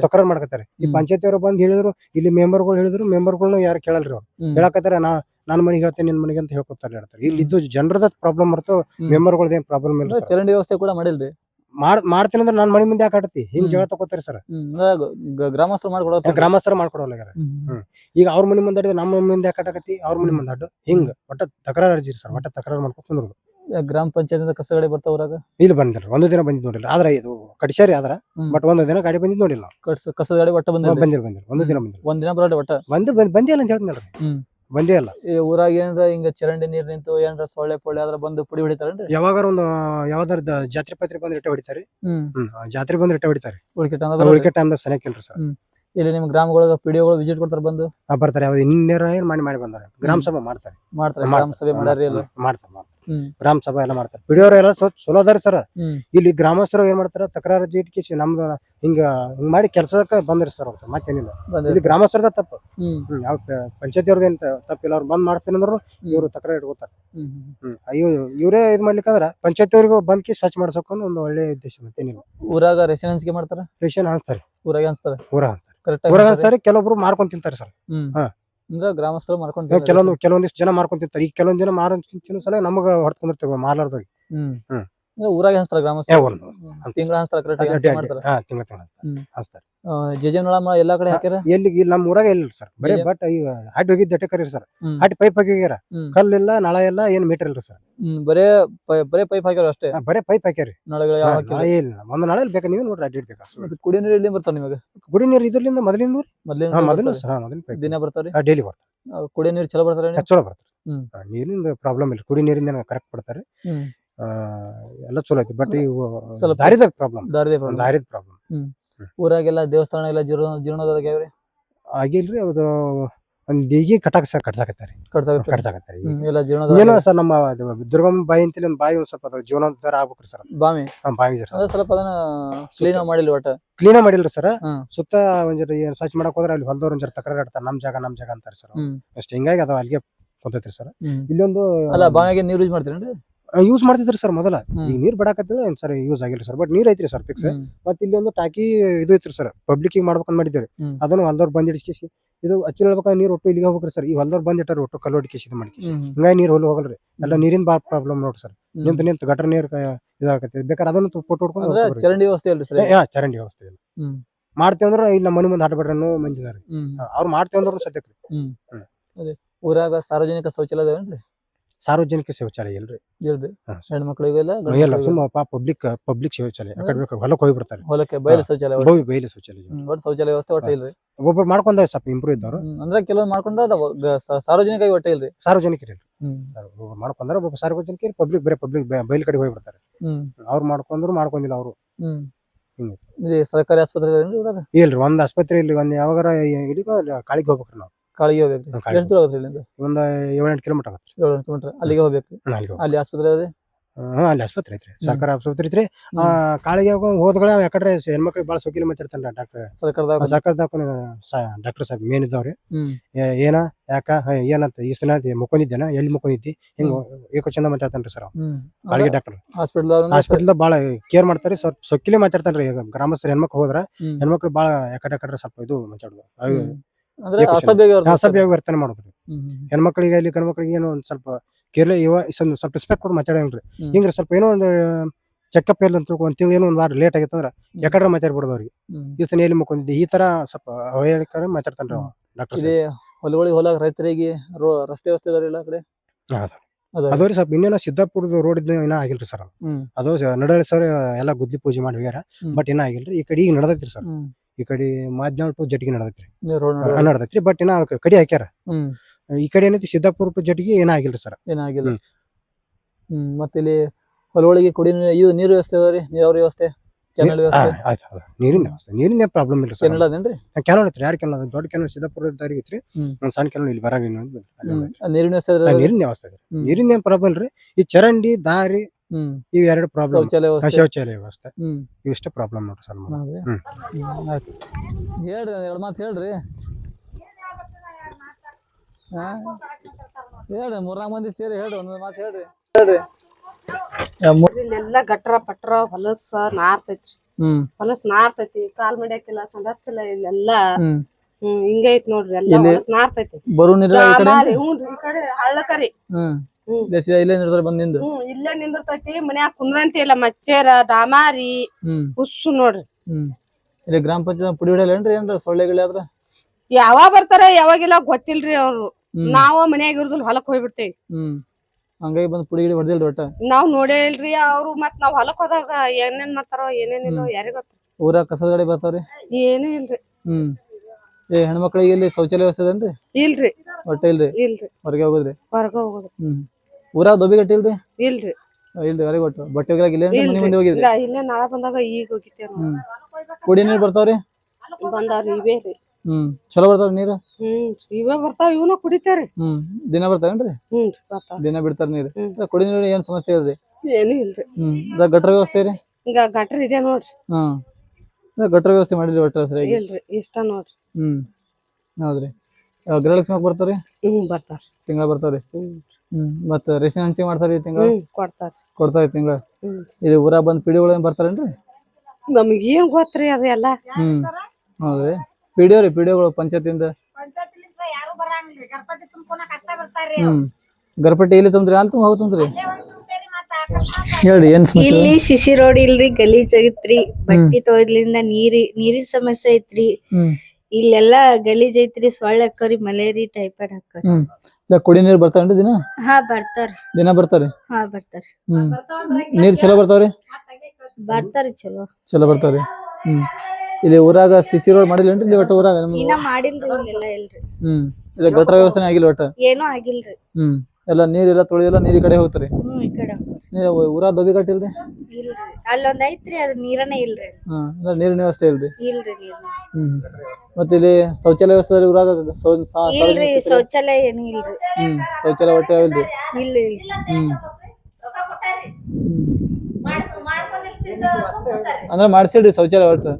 ತಕ್ರಾರ್ ಮಾಡ್ಕತ್ತಾರೆ. ಈ ಹ್ಮ್. ಪಂಚಾಯತಿ ಅವರು ಬಂದ್ ಹೇಳಿದ್ರು ಇಲ್ಲಿ ಮೆಂಬರ್ಗಳು ಹೇಳಿದ್ರು ಮೆಂಬರ್ಗಳನ್ನ ಯಾರು ಕೇಳಲ್ರಿ ಅವ್ರು. ಹೇಳಕತ್ತಾರ ನಾ ನನ್ನ ಮನೆಗೆ ಹೇಳ್ತೇನೆ ನಿನ್ ಮನೆಗೆ ಅಂತ ಹೇಳ್ಕೊತಾರೆ ಹೇಳ್ತಾರೆ. ಇಲ್ಲಿ ಇದ್ದು ಜನರದ ಪ್ರಾಬ್ಲಮ್ ಹೊರತು ಮೆಂಬರ್ಗಳ್ದೇನ್ ಪ್ರಾಬ್ಲಮ್ ಇಲ್ಲ. ಚರಂಡಿ ವ್ಯವಸ್ಥೆ ಕೂಡ ಮಾಡಿಲ್ರಿ. ಮಾಡ್ ಮಾಡ್ತೀನಿ ಅಂದ್ರೆ ಮನಿ ಮನೆ ಮುಂದೆ ಯಾಕೆ ಆಡ್ತಿ ಹಿಂಗ್. ಜಗಳ ತಗೋತಾರೆ ಸರ್. ಗ್ರಾಮಸ್ಥರು ಮಾಡ್ಕೊಡೋ ಗ್ರಾಮಸ್ಥರ ಮಾಡ್ಕೊಡಲ್ಲ ಈಗ ಅವ್ರ ಮನೆ ಮುಂದೆ ಆಡಿದ್ರೆ ನಮ್ಮ ಮನೆ ಮುಂದೆ ಯಾಕೆ ಆಟಕತಿ ಅವ್ರ ಮನೆ ಮುಂದೆ ಆಡು. ಹಿಂಗ್. ಒಟ್ಟ ತಕರಾರ್ ಅರ್ಜಿ ಸರ್. ಒಟ್ಟ ತಕರಾರ್ ಮಾಡ್ಕೊಂಡು ಗ್ರಾಮ ಪಂಚಾಯತ್ ಕಸ ಗಾಡಿ ಬರ್ತಾವ ಊರಾಗ? ಇಲ್ಲಿ ಬಂದಿಲ್ಲ. ಒಂದು ದಿನ ಬಂದಿದ್ ನೋಡಿಲ್ಲ. ಆದ್ರೆ ಇದು ಕಡಿಸ್ಯಾರಿ ಆದ್ರ. ಬಟ್ ಒಂದು ದಿನ ಗಾಡಿ ಬಂದಿದ್ ನೋಡಿಲ್ಲ. ಕಟ್ಸ ಕಸದ ಗಾಡಿ ಒಟ್ಟ ಬಂದಿಲ್ಲ ಬಂದಿಲ್ಲ ಬಂದಿಲ್ಲ. ಒಂದು ದಿನ ಬಂದಿಲ್ಲ. ಒಂದ್ ದಿನ ಬರೋಡಿ ಒಟ್ಟ? ಬಂದು ಬಂದ್ ಬಂದೇ ಅಂತ ಹೇಳ್ತೀನಿ. ಬಂದೇ ಇಲ್ಲ. ಈ ಊರಾಗ ಏನಾರ ಹಿಂಗ ಚರಂಡಿ ನೀರ್ ನಿಂತು ಏನಾರ ಸೊಳ್ಳೆ ಪೊಳ್ಳೆ ಆದ್ರ ಬಂದು ಪುಡಿ ಹೊಡಿತಾರೇನ್ರಿ? ಯಾವಾಗಾರ ಒಂದು ಯಾವ್ದಾರ ದ- ಜಾತ್ರೆ ಪಾತ್ರೆ ಬಂದ್ರೆ ಇಟ್ಟ ಹೊಡಿತಾರೆ. ಹ್ಮ್. ಹ್ಮ್ ಆ ಜಾತ್ರೆ ಬಂದ್ರೆ ಇಟ್ಟ ಹೊಡಿತಾರೆ. ಉಳ್ಕಿಟ್ಟ ಉಳಿಕೆ ಟೈಮ್ದಾಗ ಸನಕಿಲ್ರಿ ಸರ್. ಇಲ್ಲಿ ನಿಮ್ ಗ್ರಾಮಗಳ ಪಿಡಿಒಗಳು ವಿಸಿಟ್ ಕೊಡ್ತಾರ ಬಂದು? ಬರ್ತಾರೆ ಯಾವ್ದು ನಿನ್ನೆರ ಏನ್ ಮಾಡಿ ಮಾಡಿ ಬಂದಾರೆ. ಗ್ರಾಮ ಸಭಾ ಮಾಡ್ತಾರೆ. ಮಾಡ್ತಾರೆ. ಗ್ರಾಮ ಸಭೆ ಮಾಡ್ಯಾರಿ ಮಾಡ್ತಾರೆ ಮಾಡ್ತಾರೆ. ಗ್ರಾಮ ಸಭಾ ಎಲ್ಲ ಮಾಡ್ತಾರೆ. ಪಿಡಿಯೋರು ಎಲ್ಲ ಸ್ವಲ್ಪ ಚಲೋ ಅದಾರ ಸರ್. ಇಲ್ಲಿ ಗ್ರಾಮಸ್ಥರು ಏನ್ ಮಾಡ್ತಾರ? ತಕರಾರು ಅರ್ಜಿ ನಮ್ದು ಹಿಂಗ ಹಿಂಗ್ ಮಾಡಿ ಕೆಲಸಕ್ಕೆ ಬಂದ್ರಿ ಸರ್ ಅವ್ರು. ಮತ್ತೇನಿಲ್ಲ. ಇಲ್ಲಿ ಗ್ರಾಮಸ್ಥರದ ತಪ್ಪು. ಯಾವ ಪಂಚಾಯತಿ ಅವ್ರದ್ದು ಏನ್ ತಪ್ಪಿಲ್ಲ ಅವ್ರು ಬಂದ್ ಮಾಡ್ತೀನಿ ಅಂದ್ರು ಇವ್ರು ತಕರಾರು ಇಟ್ಕೋತಾರ. ಅಯ್ಯೋ ಇವರೇ ಇದ್ ಮಾಡ್ಲಿಕ್ಕಂದ್ರ ಪಂಚಾಯತಿ ಅವ್ರಿಗೂ ಬಂದ್ಕಿ ಸ್ವಚ್ಛ ಮಾಡ್ಸಕೊಂಡು ಒಂದು ಒಳ್ಳೆ ಉದ್ದೇಶ ಮತ್ತೇನಿಲ್ಲ. ಊರಾಗ ರೇಷನ್ ಹಂಚಿಕೆ ಮಾಡ್ತಾರ? ರೇಷನ್ ಹಾಕ್ತಾರೆ ಊರಾಗ ಹಂಚ್ತಾರ? ಊರ ಹಾಕ್ತಾರೆ ಊರ ಹಾಸ್ತಾರೆ ಕೆಲವೊಬ್ರು ಮಾರ್ಕೊಂಡ್ ತಿಂತಾರೆ ಸರ್. ಹ್ಮ್. ಹಾ. ಅಂದ್ರ ಗ್ರಾಮಸ್ಥರು ಮಾಡ್ಕೊಂಡು ಇವಾಗ ಕೆಲವೊಂದು ಕೆಲವೊಂದಿಷ್ಟು ಜನ ಮಾಡ್ಕೊಂತಿರ್ತಾರೆ. ಈಗ ಕೆಲವೊಂದ್ ಜನ ಮಾರ ತಿನ್ನೋ ಸಲ ನಮಗ ಹೊಡ್ಕೊಂಡಿರ್ತೇವೆ ಮಾರ್ಲಾರ್ದವ್ರಿಗೆ. ಹ್ಮ್. ಹ್ಮ್. ಊರಾಗ ಹಂಚ್ತಾರ ಗ್ರಾಮ. ತಿಂಗಳ ಹಂಚ್ತಾರ ಕರೆಕ್ಟ್ ಮಾಡ್ತಾರ ಹಾ ತಿಂಗಳ ತಿಂಗಳ ಹ್ಮ್. ಹಾಸ್ತಾರೆ ಜೆಜೆ ನೊಳ ಎಲ್ಲಾ ಕಡೆ ಹಾಕ್ಯಾರ? ಎಲ್ಲಿ ನಮ್ಮ ಊರಾಗ ಇಲ್ಲ ಸರ್. ಬರೇ ಬಟ್ ಈಗ ಹಾಟ್ ಹೋಗಿದ್ದ ದಟ್ಟೆ ಕರೀರಿ ಸರ್. ಹ್ಮ್. ಹಾಟ್ ಪೈಪ್ ಹಾಕಿಗ್ಯಾರ. ಕಲ್ಲಿಲ್ಲ ನಳ ಇಲ್ಲ ಏನ್ ಮೀಟರ್ ಇಲ್ಲ ಸರ್. ಬರೇ ಬರೇ ಪೈಪ್ ಹಾಕ್ಯಾರ ಅಷ್ಟೇ. ಬರೇ ಪೈಪ್ ಹಾಕ್ಯಾರಿ. ನಳಗಳು ಯಾವ ಹಾಕಿಲ್ಲ. ನಳ ಇಲ್ಲ. ಒಂದು ನಳ ಬೇಕಾ ನೀವು ನೋಡ್ರಿ ಅಡ್ಡಿ ಬೇಕಾ ಮತ್ತೆ ಕುಡಿಯೋ ನೀರು ಎಲ್ಲಿ ಬರ್ತಾವ ನಿಮಗೆ? ಕುಡಿ ನೀರು ಇದರಿಂದ ಮೊದಲಿನ ನೀರು ಮೊದ್ಲಿನ ಮೊದಲು ಬರ್ತಾವ್ರಿ? ಮೊದಲಿನ ಪೈಪ್. ದಿನ ಬರ್ತಾವ್ರಿ? ಡೈಲಿ ಬರ್ತಾರೆ ಕುಡಿ ಕುಡಿಯೋ ನೀರು ಚಲೋ ಬರ್ತಾರ ಚಲೋ ಬರ್ತಾರೆ. ನೀರಿಂದ ಪ್ರಾಬ್ಲಮ್ ಇಲ್ಲ. ಕುಡಿ ನೀರಿಂದ ಕರೆಕ್ಟ್ ಬರ್ತಾರೆ ಎಲ್ಲ ಚಲೋ ಐತಿ. ಬಟ್ ಇವು ಸ್ವಲ್ಪ- ದಾರಿದಾಗ ಪ್ರಾಬ್ಲಮ್ ದಾರಿದೇ problem. ದಾರಿದ ಪ್ರಾಬ್ಲಮ್ ಊರಾಗೆಲ್ಲ ದೇವಸ್ಥಾನ ಎಲ್ಲ ಜೀರ್ಣ ಜೀರ್ಣೋದ್ರಿ ಆಗಿಲ್ರಿ ಅದು ಒಂದ್ ಬೀಗಿ ಕಟಾಕ್ ಸರ್ ಕಟ್ಸಾಕತ್ತಾರೆ. ಕಟ್ಸಾಗುತ್ತೆ ಕಟ್ಸಾಕತ್ತಾರೆ. ಹ್ಮ್ ಎಲ್ಲ ಜೀವನದ ಏನೋ ಸರ್ ನಮ್ಮ ಅದು ದುರ್ಗಮ್ಮ ಬಾಯಿ ಅಂತೇಳಿ ಒಂದು ಬಾಯಿ ಒಂದ್ ಸ್ವಲ್ಪ ಅದು ಜೀವನೋದ್ಧಾರ ಆಗ್ಬೇಕ್ರಿ ಸರ್ ಬಾಮಿ? ಬಾವಿ ಸರ್ ಅಂದ್ರೆ ಸ್ವಲ್ಪ ಅದನ್ನ ಕ್ಲೀನ್ ಮಾಡಿಲ್ಲ ಒಟ್ಟ? ಕ್ಲೀನ್ ಮಾಡಿಲ್ರಿ ಸರ್ ಹ್ಮ್. ಸುತ್ತ ಒಂದ್ ಜರ ಏನ್ ಸರ್ಚ್ ಮಾಡಕ್ ಹೋದ್ರೆ ಅಲ್ಲಿ ಹೊಲ್ದವ್ರ ಒಂದ್ ಜರ ತಕರಾರ್ ಆಡ್ತಾರ ನಮ್ ಜಾಗ ನಮ್ ಜಾಗ ಅಂತಾರೆ ಸರ್ ಹ್ಮ್. ಅಷ್ಟೇ ಹಿಂಗಾಗಿ ಅದು ಅಲ್ಲಿಗೆ ಕುಂತೈತ್ರಿ ಸರ್ ಹ್ಮ್. ಇಲ್ಲೊಂದು ಅಲ್ಲ ಬಾವಿಗೆ ನೀರು ಯೂಸ್ ಮಾಡ್ತೀರೇನ್ರಿ? ಯೂಸ್ ಮಾಡ್ತಿದ್ರಿ ಸರ್ ಮೊದಲ. ಈಗ ನೀರ್ ಬಿಡಾಕತ್ತಿಲ್ಲ ಏನ್ ಸರ್ ಯೂಸ್ ಆಗಿಲ್ಲ ಸರ್ ಬಟ್ ನೀರ್ ಐತ್ರಿ ಸರ್ ಫಿಕ್ಸ್ ಮತ್ತೆ ಇಲ್ಲಿ ಒಂದು ಟಾಕಿ ಇದು ಐತ್ರಿ ಸರ್ ಪಬ್ಲಿಕ್ ಮಾಡ್ಬೇಕಂತ ಅಂತ ಮಾಡಿದ್ರಿ ಅದನ್ನು ಹೊಲ್ದವ್ರು ಬಂದ್ ಇಡಿಸ್ಕೇಸಿ ಇದು ಅಚ್ಚು ನೀರ್ ನೀರು ಒಟ್ಟು ಇಲ್ಲಿಗೆ ಹೋಗ್ಬೇಕ್ರಿ ಸರ್ ಈ ಹೊಲ್ದವ್ರು ಬಂದ್ ಇಟ್ಟಾರ ಒಟ್ಟು ಕಲ್ಲು ಹೊಡಿಕೇಸಿ ಇದು ಮಾಡಿ ಹ್ಮ್. ಹಿಂಗಾಗಿ ನೀರ್ ಹೊಲ ಹೋಗಲ್ರಿ. ಎಲ್ಲ ನೀರಿನ ಬಾರ್ ಪ್ರಾಬ್ಲಮ್ ನೋಡ್ರಿ ಸರ್. ನಿಂತ ನಿಂತ ಗಟರ್ ನೀರ್ ಇದಾಗತ್ತೆ ಬೇಕಾದ್ರೆ ಅದನ್ನು ಫೋಟೋ ಹೊಡ್ಕೊಂಡು ಚರಂಡಿ ವ್ಯವಸ್ಥೆ ಅಲ್ರಿ ಸರ್ ಯಾ, ಚರಂಡಿ ವ್ಯವಸ್ಥೆ ಇಲ್ಲ. ಮಾಡ್ತೇವೆ ಅಂದ್ರೆ ಇಲ್ಲ ಮನೆ ಮುಂದೆ ಹಾಟಬೇಡ್ರಿ ಅನ್ನೋ ಮಂದಿದಾರೆ ಅವ್ರು ಮಾಡ್ತೇವೆ ಅಂದ್ರೆ ಸದ್ಯಕ್ಕೆ. ಊರಾಗ ಸಾರ್ವಜನಿಕ ಶೌಚಾಲಯ ಸಾರ್ವಜನಿಕ ಶೌಚಾಲಯ ಇಲ್ರಿ ಇಲ್ರಿ ಎಲ್ಲ ಸುಮ್ಮ ಪಬ್ಲಿಕ್ ಪಬ್ಲಿಕ್ ಶೌಚಾಲಯ ಆ ಕಡೆ ಬೇಕು ಹೊಲಕ್ಕೆ ಹೋಗ್ಬಿಡ್ತಾರೆ. ಹೊಲಕ್ಕೆ ಬಯಲು ಶೌಚಾಲಯ ಶೌಚಾಲಯ ಒಟ್ಟು ಶೌಚಾಲಯ ವ್ಯವಸ್ಥೆ ಒಟ್ಟ ಇಲ್ರಿ. ಒಬ್ಬೊಬ್ರು ಮಾಡ್ಕೊಂಡ ಸ್ವಲ್ಪ ಇಂಪ್ರೂವ್ ಇದ್ದವ್ರು. ಅಂದ್ರೆ ಕೆಲವೊಂದು ಮಾಡ್ಕೊಂಡ್ರೆ ಸಾರ್ವಜನಿಕ ಒಟ್ಟ ಇಲ್ರಿ. ಸಾರ್ವಜನಿಕ ಒಬ್ಬೊಬ್ರು ಮಾಡ್ಕೊಂಡ್ರೆ ಒಬ್ಬ ಸಾರ್ವಜನಿಕ ಪಬ್ಲಿಕ್ ಬೇರೆ ಪಬ್ಲಿಕ್ ಬಯಲು ಕಡೆ ಹೋಗಿ ಬಿಡ್ತಾರೆ ಅವ್ರು ಮಾಡ್ಕೊಂಡ್ರು ಮಾಡ್ಕೊಂಡಿಲ್ಲ ಅವರು. ಸರ್ಕಾರಿ ಆಸ್ಪತ್ರೆ ಇಲ್ರಿ ಒಂದ್ ಆಸ್ಪತ್ರೆ ಇಲ್ಲಿ ಒಂದ್ ಯಾವಾಗ ಇಲ್ಲಿ ಕಾಳಿಗೆ ಹೋಗ್ಬೇಕ್ರಿ ನಾವು. ಕಾಳಿಗೆ ಹೋಗ್ಬೇಕು ಕಾಳಿಗೆ ಎಷ್ಟು ದೂರ ಆಗುತ್ತೆ ಇಲ್ಲಿಂದ? ಒಂದ್ ಏಳೆಂಟು ಕಿಲೋಮೀಟರ್ ಆಗುತ್ತೆ ಏಳು ಕಿಲೋಮೀಟರ್ ಅಲ್ಲಿಗೆ ಹೋಗ್ಬೇಕು? ಅಲ್ಲಿ ಆಸ್ಪತ್ರೆ ಅದೇ? ಹ್ಮ್, ಅಲ್ಲಿ ಆಸ್ಪತ್ರೆ ಐತ್ರಿ. ಸರ್ಕಾರ ಆಸ್ಪತ್ರೆ ಐತ್ರಿ. ಆ ಕಾಳಿಗೆ ಹೋದ್ಗಳ ಯಾಕಂದ್ರೆ ಹೆಣ್ಮಕ್ಳಿಗೆ ಭಾಳ ಸೌಕರ್ಯ ಮಾತಾಡ್ತಾನೆ ಡಾಕ್ಟರ್ ಸರ್ಕಾರದ ಸರ್ಕಾರದಾಗ ಡಾಕ್ಟರ್ ಸಾಹೇಬ್ ಮೇನ್ ಇದ್ದವ್ರಿ. ಹ್ಮ್. ಏ- ಏನ ಯಾಕ ಹ, ಏನಂತ ಈ ಸಲ ಮುಕ್ಕೊಂಡಿದ್ದೇನ ಎಲ್ಲಿ ಮುಕ್ಕೊಂಡಿದ್ದಿ? ಹಿಂಗ ಏಕಚಂದ ಮಾತಾಡ್ತಾನ್ರಿ ಸರ್ ಹ್ಮ್. ಕಾಳಿಗೆ ಡಾಕ್ಟರ್ ಹಾಸ್ಪಿಟಲ್ ಹಾಸ್ಪಿಟಲ್ ಬಾಳ ಕೇರ್ ಮಾಡ್ತಾರೆ ಸ್ವಲ್ಪ ಸೊಕ್ಕಿಲಿ ಮಾತಾಡ್ತಾನ್ರಿ ಈಗ ಗ್ರಾಮಸ್ಥರು ಹೆಣ್ಮಕ್ಳು ಹೋದ್ರ ಹ್ಮ್. ಹೆಣ್ಮಕ್ಳು ಬಾಳ ಯಾಕಡೆ ಸ್ವಲ್ಪ ಇದು ಮಾತಾಡುದು. ಹ್ಮ್. ಅಂದ್ರೆ. ಅಸಭ್ಯ ವರ್ತನೆ ಮಾಡೋದ್ರಿ. ಹೆಣ್ಮಕ್ಳಿಗೆ ಇಲ್ಲಿ ಗಂಡ್ಮಕ್ಳಿಗೆ ಏನೋ ಒಂದ್ ಸ್ವಲ್ಪ ಕೇರ್ಲೆ ಇವ ಸ್ವಲ್ಪ ಸ್ವಲ್ಪ ರೆಸ್ಪೆಕ್ಟ್ ಕೊಟ್ಟು ಮಾತಾಡಂಗ್ರಿ. ಹಿಂಗ್ರಿ ಸ್ವಲ್ಪ ಏನೋ ಒಂದು ಚೆಕಪ್ ಇಲ್ಲ ಅಂತ ಒಂದ್ ತಿಂಗಳು ಏನೋ ಒಂದ್ ವಾರ ಲೇಟ್ ಆಗಿತ್ತು ಅಂದ್ರೆ ಯಾಕಡ್ರ ಮಾತಾಡ್ಬಿಡೋದು ಅವ್ರಿಗೆ. ಹ್ಮ್. ಈ ಸಲ ಎಲ್ಲಿ ಮುಕ್ಕೊಂಡಿದ್ದಿ ಈ ತರ ಸ್ವಲ್ಪ ಅವಹೇಳಕರ ಮಾತಾಡ್ತಾನ್ರಿ ಡಾಕ್ಟರ್ ಇಲ್ಲಿ ಹೊಲಗಳಿಗೆ ಹೊಲ ರೈತರಿಗೆ ರಸ್ತೆ ವ್ಯವಸ್ಥೆ ಆ ಕಡೆ? ಸ್ವಲ್ಪ ಇನ್ನೇನೋ ಸಿದ್ದಾಪುರದ ರೋಡ್ ಇದ್ದ ಏನೋ ಆಗಿಲ್ರಿ ಸರ್ ಅದು. ನಡಳಿ ಸರ್ ಎಲ್ಲ ಗುದ್ಲಿ ಪೂಜೆ ಮಾಡಿ ಹೋಗ್ಯಾರ ಬಟ್ ಏನ ಆಗಿಲ್ರಿ. ಈ ಕಡೆ ಈಗ ನಡದೈತ್ರಿ ಸರ್. ಈ ಕಡೆ ಮಾದ್ನಾಳ್ ಟು ಜಟಿಗೆ ನಡದೈತ್ರಿ. ರೋಡ್ ನಡದೈತ್ರಿ. ಬಟ್ ಏನ ಕಡಿ ಹಾಕ್ಯಾರ. ಹ್ಮ್. ಈ ಕಡೆ ಏನೈತಿ ಸಿದ್ದಾಪುರ ಟು ಜಟಿಗೆ ಏನಾಗಿಲ್ಲ ಸರ್. ಏನಾಗಿಲ್ಲ. ಹ್ಮ್. ಹ್ಮ್ ಮತ್ತೆ ಇಲ್ಲಿ ಹೊಲಗಳಿಗೆ ಕುಡಿ ನೀರು ಇದು ನೀರು ವ್ಯವಸ್ಥೆ ಅದಾವ್ರಿ ನೀರಾವರಿ ವ್ಯವಸ್ಥೆ ಕೆನಲ್ ವ್ಯವಸ್ಥೆ. ಆಯ್ತು ನೀರಿನ ವ್ಯವಸ್ಥೆ. ನೀರಿನ ಪ್ರಾಬ್ಲಮ್ ಇಲ್ಲ ಸರ್. ಕೆನಲ್ ಅದೇನ್ರಿ? ಕ್ಯಾನಲ್ ಐತ್ರಿ ಯಾರು ಕ್ಯಾನಲ್ ದೊಡ್ಡ ಕ್ಯಾನಲ್ ಸಿದ್ದಾಪುರ ದಾರಿ ಐತ್ರಿ. ಹ್ಮ್. ಒಂದ್ ಸಣ್ಣ ಕ್ಯಾನಲ್ ಇಲ್ಲಿ ಬರಾಗ ಹ್ಮ್. ನೀರಿನ ವ್ಯವಸ್ಥೆ ಅದ್ರ ನೀರಿನ ವ್ಯವಸ್ಥೆ ಹ್ಮ್. ನೀರಿನ ಏನ್ ಪ್ರಾಬ್ಲಮ್ ಇಲ್ರಿ? ಈ ಚರಂಡಿ ದಾರಿ ಇವ್ ಎರಡು ಪ್ರಾಬ್ಲಮ್ ಶೌಚಾಲಯ ವ್ಯವಸ್ಥೆ. ಶೌಚಾಲಯ ವ್ಯವಸ್ಥೆ. ಹ್ಮ್. ಇವಿಷ್ಟ ಪ್ರಾಬ್ಲಮ್ ನೋಡ್ರಿ ಸರ್ ನಮ್ಗೆ. ಹೌದ್ರಿ? ಹ್ಮ್. ಹ್ಮ್, ಆಯ್ತು. ಹೇಳ್ರಿ ಎರಡು ಮಾತು ಹೇಳ್ರಿ. ಹಾ? ಹೇಳ್ರಿ ಮೂರ್ನಾಲ್ಕು ಮಂದಿ ಸೇರಿ ಹೇಳ್ರಿ ಒಂದೊಂದು ಮಾತು ಹೇಳ್ರಿ. ಹೇಳ್ರಿ. ಯಾ, ಮೂ- ಇಲ್ಲೆಲ್ಲ ಗಟ್ರ ಪಟ್ರ ಹೊಲಸ ನಾರ್ತೈತಿ ಹ್ಮ್. ಹೊಲಸ್ ನಾರ್ತೈತಿ ಕಾಲ್ ಮಡ್ಯಾಕಿಲ್ಲ ಸಂಡಾಸ್ಕಿಲ್ಲ ಇಲ್ಲೆಲ್ಲ ಹ್ಮ್. ಹ್ಮ್ ಹಿಂಗ ನೋಡ್ರಿ ಎಲ್ಲ ಹೊಲಸ್ ನಾರ್ತೈತಿ. ಬರು ನೀರ ಈ ಕಡೆ? ಹ್ಞೂನ್ರಿ ಈ ಕಡೆ ಹಳ್ಳಕರಿ. ಹ್ಮ್. ಇಲ್ಲೇ ಬಂದ್ ನಿಂದು. ಹ್ಮ್ ಇಲ್ಲೇ ನಿಂದಿರ್ತೈತಿ ಮನ್ಯಾಗ ಕುಂದ್ರಂತಿ ಇಲ್ಲ ಮಚ್ಚೇರ ಡಾಮಾರಿ ಹ್ಮ್. ಹುಸ್ಸು ನೋಡ್ರಿ. ಹ್ಮ್. ಇಲ್ಲಿ ಗ್ರಾಮ ಪಂಚಾಯತ್ ಪುಡಿ ಹೊಡಿಯಲ್ಲೇನ್ರಿ ಏನ್ರ ಸೊಳ್ಳೆ ಗಿಳಿ ಆದ್ರ? ಯಾವಾಗ ಬರ್ತಾರ ಯಾವಾಗಿಲ್ಲ ಗೊತ್ತಿಲ್ರಿ ಅವ್ರು. ಹ್ಮ್. ನಾವ ಮನ್ಯಾಗ ಇರುದಿಲ್ಲ ಹೊಲಕ್ ಹೋಗ್ಬಿಡ್ತೇವಿ. ಹ್ಮ್. ಹಂಗಾಗಿ ಬಂದ್ ಪುಡಿ ಗಿಡಿ ಹೊಡೆದಿಲ್ರಿ ಒಟ್ಟ? ನಾವ್ ನೋಡೇ ಇಲ್ರಿ ಅವ್ರು ಮತ್ ನಾವ್ ಹೊಲಕ್ ಹೋದಾಗ ಏನೇನ್ ಮಾಡ್ತಾರೋ ಏನೇನಿಲ್ಲೋ ಯಾರಿಗ ಗೊತ್ತ. ಊರಾಗ ಕಸದ ಗಾಡಿ ಬರ್ತಾವ್ರಿ? ಏನೂ ಇಲ್ರಿ. ಹ್ಮ್. ಏ ಹೆಣ್ಮಕ್ಳಿಗೆ ಇಲ್ಲಿ ಶೌಚಾಲಯ ವ್ಯವಸ್ಥೆ ಅದೇನ್ರಿ? ಇಲ್ರಿ. ಒಟ್ಟ ಇಲ್ರಿ? ಇಲ್ರಿ. ಹೊರಗೆ ಹೋಗುದ್ರಿ? ಹೊರಗೆ ಹೋಗೋದು. ಹ್ಮ್. ಊರಾಗ ದೊಬಿ ಗಟ್ಟಿಲ್ರಿ ಇಲ್ರಿ. ಇಲ್ರಿ ಹೊರಗೆ ಒಟ್ಟು ಬಟ್ಟೆ ಒಗ್ಯಾಕ ಇಲ್ಲೇ ಮನೆ ಇಲ್ರಿ. ಹೋಗಿದ್ರಿ? ಇಲ್ಲ ಇಲ್ಲೇ ನಾಳ ಬಂದಾಗ ಈಗ ಹೋಗಿತ್ತೇವ್ ನಾವ್. ಹ್ಮ್. ಕುಡಿ ನೀರ್ ಬರ್ತಾವ್ರಿ? ಬಂದಾವ್ರಿ ಇವೇ ರೀ. ಹ್ಮ್. ಚಲೋ ಬರ್ತಾವ್ರಿ ನೀರ್? ಹ್ಮ್ ಇವೇ ಬರ್ತಾವ ಇವನು ಕುಡಿತೇವ್ರಿ. ಹ್ಮ್. ದಿನ ಬರ್ತಾವೇನ್ರಿ? ಹ್ಮ್ ಬರ್ತಾವ. ದಿನ ಬಿಡ್ತಾರ ನೀರ್. ಹ್ಮ್. ಕುಡಿ ನೀರ್ ಏನ್ ಸಮಸ್ಯೆ ಇಲ್ರಿ? ಏನು ಇಲ್ರಿ. ಹ್ಮ್. ಗಟ್ರ ವ್ಯವಸ್ಥೆ ರೀ? ಈಗ ಗಟ್ರ ಇದೆ ನೋಡ್ರಿ. ಹ್ಮ್ ಗಟ್ಟರ ಗಟ್ರ ವ್ಯವಸ್ಥೆ ಮಾಡಿದ್ರಿ ಒಟ್ಟ ಸರಿಯಾಗಿ ಇಲ್ರಿ ಇಷ್ಟ ನೋಡ್ರಿ. ಹ್ಮ್. ಹೌದ್ರಿ. ಗೃಹಲಕ್ಷ್ಮಿ ಹಾಕ್ ಬರ್ತಾವ್ರಿ? ಹ್ಮ್ ಬರ್ತಾರ ತಿಂಗಳ ಬರ್ತಾವ್ರಿ? ಹ್ಮ್. ಹ್ಮ್ ಮತ್ತ ರೆಸಿಡೆನ್ಸಿ ಮಾಡ್ತಾರ ಈ ತಿಂಗಳ? ಹ್ಮ್ ಕೊಡ್ತಾರ. ಕೊಡ್ತಾರಿ ತಿಂಗಳ? ಹ್ಮ್. ಇಲ್ಲಿ ಊರಾಗ ಬಂದ್ ಪಿಡಿಗಳು ಏನ್ ಬರ್ತಾರೇನ್ರಿ? ನಮಗ್ ಏನ್ ಗೊತ್ತ್ರಿ ಅದು ಎಲ್ಲ ಹ್ಮ್ ಹೌದ್ರಿ. ಪಿಡಿಯೋ ರೀ ಪಿಡಿಯೋಗಳು ಪಂಚಾಯತಿಂದ. ಯಾರು ಬರಂಗಿಲ್ರಿ. ಗರ್ಪಟ್ಟಿ ಬರ್ತಾರ್ರಿ ಹ್ಮ್. ಗರ್ಪಟ್ಟಿ ಇಲ್ಲಿ ತುಂಬ್ರಿ ಅಲ್ಲಿ ತುಂಬ ಹೋಗಿ ತುಂಬ್ರಿ ಹೇಳ್ರಿ ಏನ್ ಸಮಸ್ಯೆ ಇಲ್ಲಿ ಸಿಸಿ ರೋಡ್ ಇಲ್ರಿ ಗಲೀಜ್ ಆಗೈತ್ರಿ. ಬಟ್ಟಿ ತೊಯ್ದ್ಲಿಂದ ನೀರಿ ನೀರಿನ ಸಮಸ್ಯೆ ಐತ್ರಿ. ಹ್ಮ್. ಇಲ್ಲೆಲ್ಲಾ ಗಲೀಜ್ ಐತ್ರಿ ಸೊಳ್ಳೆ ಹಾಕರಿ ಮಲೇರಿ ಟೈಫಾಯ್ಡ್ ಹಾಕರಿ. ಹ್ಮ್. ಇಲ್ಲ ಕುಡಿ ನೀರ್ ಬರ್ತಾವೇನ್ರಿ ದಿನ? ಹಾ ಬರ್ತಾರ ದಿನ ಬರ್ತಾರೆ ಹಾ ಬರ್ತಾರ ಹ್ಮ್. ನೀರ್ ಚಲೋ ಬರ್ತಾವ್ರಿ? ಬರ್ತಾರ ಚಲೋ. ಚಲೋ ಬರ್ತಾವ್ರಿ? ಹ್ಮ್. ಇಲ್ಲಿ ಊರಾಗ ಸಿಸಿ ರೋಡ್ ಮಾಡಿಲ್ಲೇನ್ರಿ ಇಲ್ಲಿ ಒಟ್ಟ ಊರಾಗ ನಮ್ಮ ಇನ್ನ ಮಾಡಿಲ್ರಿ ಇಲ್ಲೆಲ್ಲ ಇಲ್ರಿ. ಹ್ಮ್. ಇಲ್ಲ ಗಟ್ರ ವ್ಯವಸ್ಥೆ ಆಗಿಲ್ಲ ಒಟ್ಟ? ಏನೂ ಆಗಿಲ್ರಿ. ಹ್ಮ್. ಎಲ್ಲ ನೀರೆಲ್ಲ ತೊಳೆಯಲ್ಲ ನೀರ್ ಈ ಕಡೆ ಹೋಗ್ತಾರಿ ಹ್ಮ್ ಈ ಕಡೆ ಕಟ್ಟಿಲ್ರಿ ಇಲ್ರಿ? ಅಲ್ಲೊಂದ್ ಐತ್ರಿ ಅದ್ ನೀರನೇ ಇಲ್ರಿ. ಹಾ ಅಂದ್ರೆ ನೀರಿನ ವ್ಯವಸ್ಥೆ ಇಲ್ರಿ? ಇಲ್ರಿ ನೀರ್ ಹ್ಮ್ ಮತ್ತೆ ಇಲ್ಲಿ ಶೌಚಾಲಯ ವ್ಯವಸ್ಥೆ ಊರಾಗ ಸೌ- ಸಾ- ಇಲ್ರಿ ಸಾರ್ವಜನಿಕ ಶೌಚಾಲಯ ಏನು ಇಲ್ರಿ. ಹ್ಮ್ ಶೌಚಾಲಯ ಒಟ್ಟೆ ಇಲ್ರಿ? ಇಲ್ಲ ಇಲ್ಲ ಹ್ಮ್ ಅಂದ್ರೆ ಮಾಡ್ಸಿಲ್ರಿ ಶೌಚಾಲಯ ಒಟ್ಟು?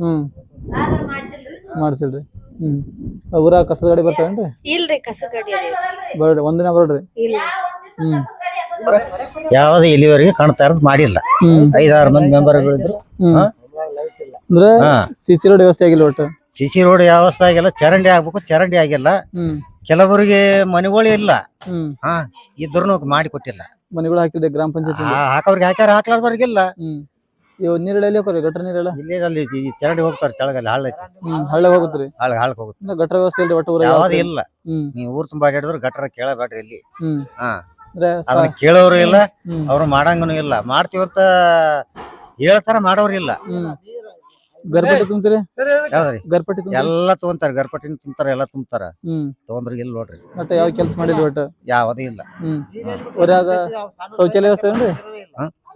ಹ್ಮ್. ಮಾಡ್ಸಿಲ್ರಿ. ಹ್ಮ್. ಊರಾಗ ಕಸದ ಗಾಡಿ ಬರ್ತಾವೇನ್ರಿ? ಇಲ್ರಿ ಕಸ ಬರ್ರಿ ಒಂದಿನ ಬರ್ರಿ. ಇಲ್ಲ. ಹ್ಮ್. ಯಾವ್ದು ಇಲ್ಲಿವರೆಗೆ ಕಾಣ್ತಾ ಇರೋದು ಮಾಡಿಲ್ಲ. ಹ್ಮ್. ಐದಾರು ಮಂದಿ ಮೆಂಬರ್ಗಳಿದ್ರು ಹ್ಮ್. ಹಾ? ಅಂದ್ರೆ ಹಾ. ಸಿ ಸಿ ರೋಡ್ ವ್ಯವಸ್ಥೆ ಆಗಿಲ್ಲ ಒಟ್ಟು? ಸಿ ಸಿ ರೋಡ್ ವ್ಯವಸ್ಥೆ ಆಗಿಲ್ಲ ಚರಂಡಿ ಆಗ್ಬೇಕು ಚರಂಡಿ ಆಗಿಲ್ಲ. ಹ್ಮ್. ಕೆಲವರಿಗೆ ಮನೆಗಳು ಇಲ್ಲ. ಹ್ಮ್. ಹಾ ಇದ್ರೂ ಮಾಡಿ ಕೊಟ್ಟಿಲ್ಲ. ಮನೆಗಳು ಹಾಕಿದ್ರೆ ಗ್ರಾಮ ಪಂಚಾಯತ್ ಆ, ಹಾಕೋರ್ಗೆ ಹಾಕ್ಯಾರ ಹಾಕ್ಲಾರ್ದವ್ರಿಗಿಲ್ಲ. ಹ್ಮ್. ಇವ್ ನೀರೆಲ್ಲ ಎಲ್ಲಿ ಹೋಗ್ರಿ ಗಟ್ರ ನೀರೆಲ್ಲ? ಇಲ್ಲಿ ಅಲ್ಲಿ ಈ ಚರಂಡಿ ಹೋಗ್ತಾರೆ ಕೆಳಗಲ್ಲಿ ಹಾಳ ಐತಿ. ಹ್ಮ್ ಹಳ್ಳ ಹೋಗುತ್ರಿ? ಹಾಳ ಹಾಳಕ್ ಹೋಗುತ್ತೆ. ಗಟ್ಟರ ಗಟ್ರ ವ್ಯವಸ್ಥೆ ಇಲ್ರಿ ಒಟ್ಟು ಊರಾಗ ಯಾವ್ದು ಇಲ್ಲ. ಹ್ಮ್. ನೀವು ಊರ್ ತುಂಬಾ ಆಟಾಡಿದ್ರು ಗಟ್ರ ಕೇಳಬೇಡ್ರಿ ಇಲ್ಲಿ. ಹ್ಮ್. ಹಾ. ಅಂದ್ರೆ ಸಾ- ಅದನ್ನ ಕೇಳೋರು ಇಲ್ಲ ಹ್ಮ್. ಅವ್ರು ಮಾಡಂಗನು ಇಲ್ಲ. ಮಾಡ್ತೀವಂತ ಹೇಳ್ತಾರ ಮಾಡೋರು ಇಲ್ಲ. ಹ್ಮ್. ಗರ್ಪಟ್ಟಿ ತುಂಬ್ತೀರಿ? ಯಾವ್ದ್ರಿ? ಗರ್ಪಟ್ಟಿ ತುಂಬ ಎಲ್ಲ ತಗೊಂತಾರ ಗರ್ಪಟ್ಟಿನ ತುಂಬ್ತಾರ ಎಲ್ಲ ತುಂಬ್ತಾರ. ಹ್ಮ್. ತಗೊಂಡ್ರಿ ಇಲ್ಲ ನೋಡ್ರಿ. ಒಟ್ಟ ಯಾವ ಕೆಲ್ಸ ಮಾಡಿಲ್ಲ ಒಟ್ಟ? ಯಾವದೇ ಇಲ್ಲ. ಹ್ಮ್. ಊರಾಗ ಶೌಚಾಲಯ ವ್ಯವಸ್ಥೆ ಏನ್ರಿ?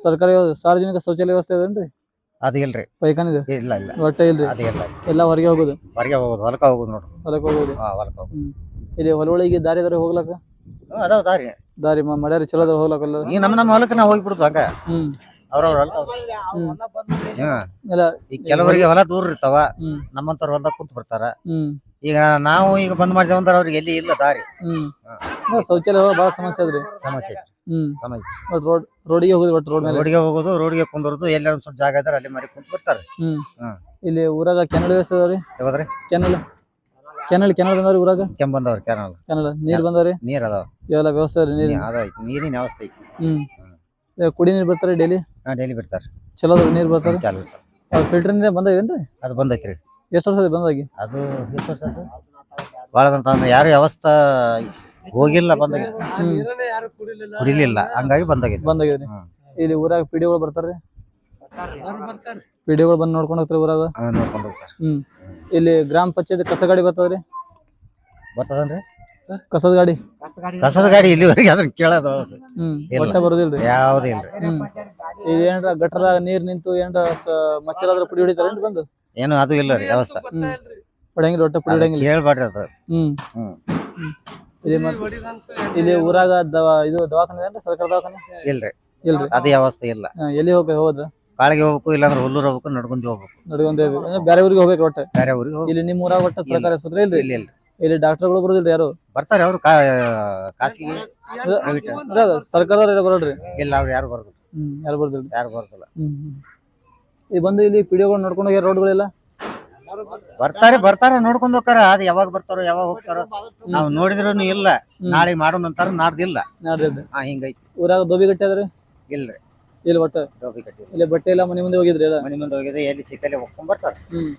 ಸರ್ಕಾರಿ ಸಾರ್ವಜನಿಕ ಶೌಚಾಲಯ ವ್ಯವಸ್ಥೆ ಅದೇನ್ರಿ ಅದ ಇಲ್ರಿ. ಪೈಖಾನೆ ಇದೆ? ಇಲ್ಲ ಇಲ್ಲ. ಒಟ್ಟ ಇಲ್ರಿ? ಅದೇ ಇಲ್ಲ. ಎಲ್ಲ ಹೊರಗೆ ಹೋಗುದು? ಹೊರಗೆ ಹೋಗುದು ಹೊಲಕ ಹೋಗುದು ನೋಡ್ರಿ. ಹೊಲಕ್ಕೆ ಹೋಗುದು? ಹಾ ಹೊಲಕ ಹೋಗೋದು. ಹ್ಮ್. ಇಲ್ಲಿ ಹೊಲಗಳಿಗೆ ದಾರಿ ದಾರಿ ಹೋಗ್ಲಕ್ಕ ಅದಾವ ದಾರಿ. ದಾರಿ ಮಾಡ್ಯಾರ ಚಲೋ ಅದಾವ ಹೋಗ್ಲಕ್ಕಲ್ಲ ಈ ನಮ್ಮ ನಮ್ಮ ಹೊಲಕ್ಕೆ ನಾವು ಹೋಗ್ಬಿಡುದು ಹಂಗ. ಹ್ಮ್. ಅವ್ರವ್ರ ಈಗ ಕೆಲವರಿಗೆ ಹೊಲ ದೂರ ಇರ್ತಾವ ಹ್ಮ್. ನಮ್ಮಂತವ್ರ ಹೊಲದಾಗ ಕುಂತ ಬರ್ತಾರ ಹ್ಮ್. ಈಗ ನಾವು ಈಗ ಬಂದ್ ಮಾಡಿದೇವ ಅಂದ್ರೆ ಅವ್ರಿಗೆ ಎಲ್ಲಿ ಇಲ್ಲ ದಾರಿ. ಹ್ಮ್. ಶೌಚಾಲಯ ಬಹಳ ಸಮಸ್ಯೆ ಅದ್ರಿ ಸಮಸ್ಯೆ ಹ್ಮ್. ಸಮಸ್ಯೆ ಒಟ್ ರೋಡ್ ರೋಡಿಗೆ ಹೋಗುದು ಒಟ್ಟು ರೋಡ್ ಮೇಲೆ. ರೋಡ್ಗೆ ಹೋಗೋದು ರೋಡ್ಗೆ ಕುಂದ್ರದು ಎಲ್ಲ ಒಂದ್ ಸ್ವಲ್ಪ ಜಾಗ ಇದ್ರೆ ಅಲ್ಲಿ ಮರಿ ಕುಂತ ಬರ್ತಾರೆ ಹ್ಮ್. ಹ್ಮ್. ಇಲ್ಲಿ ಊರಾಗ ಕೆನಲ್ ವ್ಯವಸ್ಥೆ ಅದಾವ್ರಿ? ಯಾವ್ದ್ರಿ? ಕೆನಲ್. ಕೆನಲ್ ಕೆನಲ್ ಬಂದವ್ರಿ ಊರಾಗ? ಕೆಮ್ ಬಂದವ್ರಿ ಕೆನಲ್. ಕೆನಲ್. ನೀರ್ ಬಂದವ್ರಿ? ನೀರ್ ಅದಾವ. ಇವೆಲ್ಲ ವ್ಯವಸ್ಥೆ ಅದ್ರಿ ನೀರಿನ? ಅದ ಐತಿ ನೀರಿನ ವ್ಯವಸ್ಥೆ ಐತಿ ಹ್ಮ್. ಕುಡಿ ನೀರು ಬರ್ತಾರೆ ಡೈಲಿ? ಡೈಲಿ ಬಿಡ್ತಾರೆ ಚಲೋ ನೀರು ನೀರ್ ಬರ್ತಾರೆ? ಚಾಲು ಆ ಫಿಲ್ಟರ್ ನೀರೇ ಬಂದಾಗೇನ್ರಿ ಅದು ಬಂದೈತ್ರಿ. ಎಷ್ಟು ವರ್ಷ ಆಯ್ತು ಬಂದಾಗಿ? ಅದು ಎಷ್ಟು ವರ್ಷ ಆತು? ಭಾಳ ಅಂತಂದ್ರೆ ಯಾರು ವ್ಯವಸ್ಥೆ ಹೋಗಿಲ್ಲ ಬಂದಾಗ. ಕುಡಿಲಿಲ್ಲ. ಹಂಗಾಗಿ ಬಂದಾಗೈತಿ. ಬಂದಾಗಿದ್ರಿ ರೀ ಇಲ್ಲಿ ಊರಾಗ ಪಿಡಿಗಳು ಬರ್ತಾರೆ ಪಿಡಿಗಳು ಬಂದು ನೋಡ್ಕೊಂಡು ಹೋಗ್ತಾರೆ ಊರಾಗ? ನೋಡ್ಕೊಂಡು ಹೋಗ್ತಾರೆ. ಹ್ಮ್. ಇಲ್ಲಿ ಗ್ರಾಮ ಪಂಚಾಯತ್ ಕಸ ಗಾಡಿ ಬರ್ತದ್ರಿ? ಬರ್ತದನ್ರಿ? ಕಸದ ಗಾಡಿ? ಕಸದ ಗಾಡಿ ಇಲ್ಲಿವರೆಗೆ ಅದನ್ನ ಕೇಳೋದು ಹ್ಮ್ ಇಲ್ಲ. ಒಟ್ಟ ಬರೋದಿಲ್ರಿ? ಯಾವ್ದು ಇಲ್ರಿ. ಹ್ಮ್. ಈಗ ಏನ್ರ ಗಟ್ರ ನೀರ್ ನಿಂತು ಏನ್ರ ಸ- ಮಚ್ಚರ್ ಆದ್ರ ಪುಡಿ ಹೊಡಿತಾರ ಬಂದು? ಏನು ಅದು ಇಲ್ಲ ರೀ ವ್ಯವಸ್ಥೆ. ಹ್ಮ್. ಹೊಟ್ಟೆ ಒಟ್ಟ ಪುಡಿ ಹೊಡಂಗಿಲ್ಲ ಕೇಳ್ಬೇಡ್ರಿ ಅದು. ಹ್ಮ್. ಹ್ಮ್. ಇಲ್ಲಿ ಊರಾಗ ದವಾ ಇದು ದವಾಖಾನೆ ಏನ್ರಿ ಸರ್ಕಾರ ದವಾಖಾನೆ? ಇಲ್ರಿ. ಇಲ್ರಿ. ಅದು ವ್ಯವಸ್ಥೆ ಇಲ್ಲ. ಹಾ, ಎಲ್ಲಿ ಹೋಗ ಹೋದ್ರ? ಕಾಳಿಗೆ ಹೋಗ್ಬೇಕು ಇಲ್ಲಾಂದ್ರೆ ಹುಲ್ಲೂರ್ ಹೋಗ್ಬೇಕು ನಡ್ಕೊಂಡ್ ಹೋಗ್ಬೇಕು. ನಡ್ಕೊಂಡ್ ಹೋಗ್ಬೇಕು. ಬೇರೆ ಊರಿಗೆ ಹೋಗ್ಬೇಕು ಒಟ್ಟ? ಬೇರೆ ಊರಿಗೆ ಹೋಗ್ಬೇಕು. ಇಲ್ಲಿ ನಿಮ್ಮ ಊರಾಗ ಒಟ್ಟ ಸರ್ಕಾರಿ ಆಸ್ಪತ್ರೆ ಇಲ್ರಿ? ಇಲ್ಲ ಇಲ್ರಿ ಇಲ್ಲಿ ಡಾಕ್ಟರ್ಗಳು ಬರೋದಿಲ್ಲ ಯಾರು? ಬರ್ತಾರೆ ಅವ್ರು ಖಾಸಗಿ ಸರ್ಕಾರದವ್ರು ಬರೋಡ್ರಿ ಇಲ್ಲ ಅವ್ರು ಯಾರು ಬರೋದಿಲ್ಲ. ಹ್ಮ್ ಯಾರು ಬರೋದಿಲ್ಲ ಯಾರು ಬರೋದಿಲ್ಲ. ಹ್ಮ್. ಇಲ್ಲಿ ಬಂದು ಇಲ್ಲಿ ಪಿಡಿಯೋಗಳು ನೋಡ್ಕೊಂಡು ಹೋಗ್ಯಾರ ರೋಡ್ಗಳೆಲ್ಲ? ಬರ್ತಾರೆ ಬರ್ತಾರೆ ನೋಡ್ಕೊಂಡ್ ಹೋಗ್ತಾರ. ಅದ್ ಯಾವಾಗ ಬರ್ತಾರೋ ಯಾವಾಗ ಹೋಗ್ತಾರೋ ನಾವು ನೋಡಿದ್ರು ಇಲ್ಲ. ನಾಳೆ ಮಾಡೋಣ ಅಂತಾರ ನಾಡ್ದಿಲ್ಲ. ಹಾ ಹಿಂಗೈತಿ. ಊರಾಗ ದೋಬಿ ಗಟ್ಟಿ ಅದ್ರಿ? ಇಲ್ರಿ. ಇಲ್ಲಿ ಬಟ್ಟೆ ದೋಬಿ ಕಟ್ಟಿ ಇಲ್ಲಿ. ಬಟ್ಟೆ ಎಲ್ಲ ಮನೆ ಮುಂದೆ ಹೋಗಿದ್ರಿ ಎಲ್ಲ? ಮನೆ ಮುಂದೆ ಹೋಗಿದೆ ಎಲ್ಲಿ ಸಿಕ್ಕಲ್ಲಿ ಹೋಗ್ಕೊಂಡ್ ಬರ್ತಾರ. ಹ್ಮ್.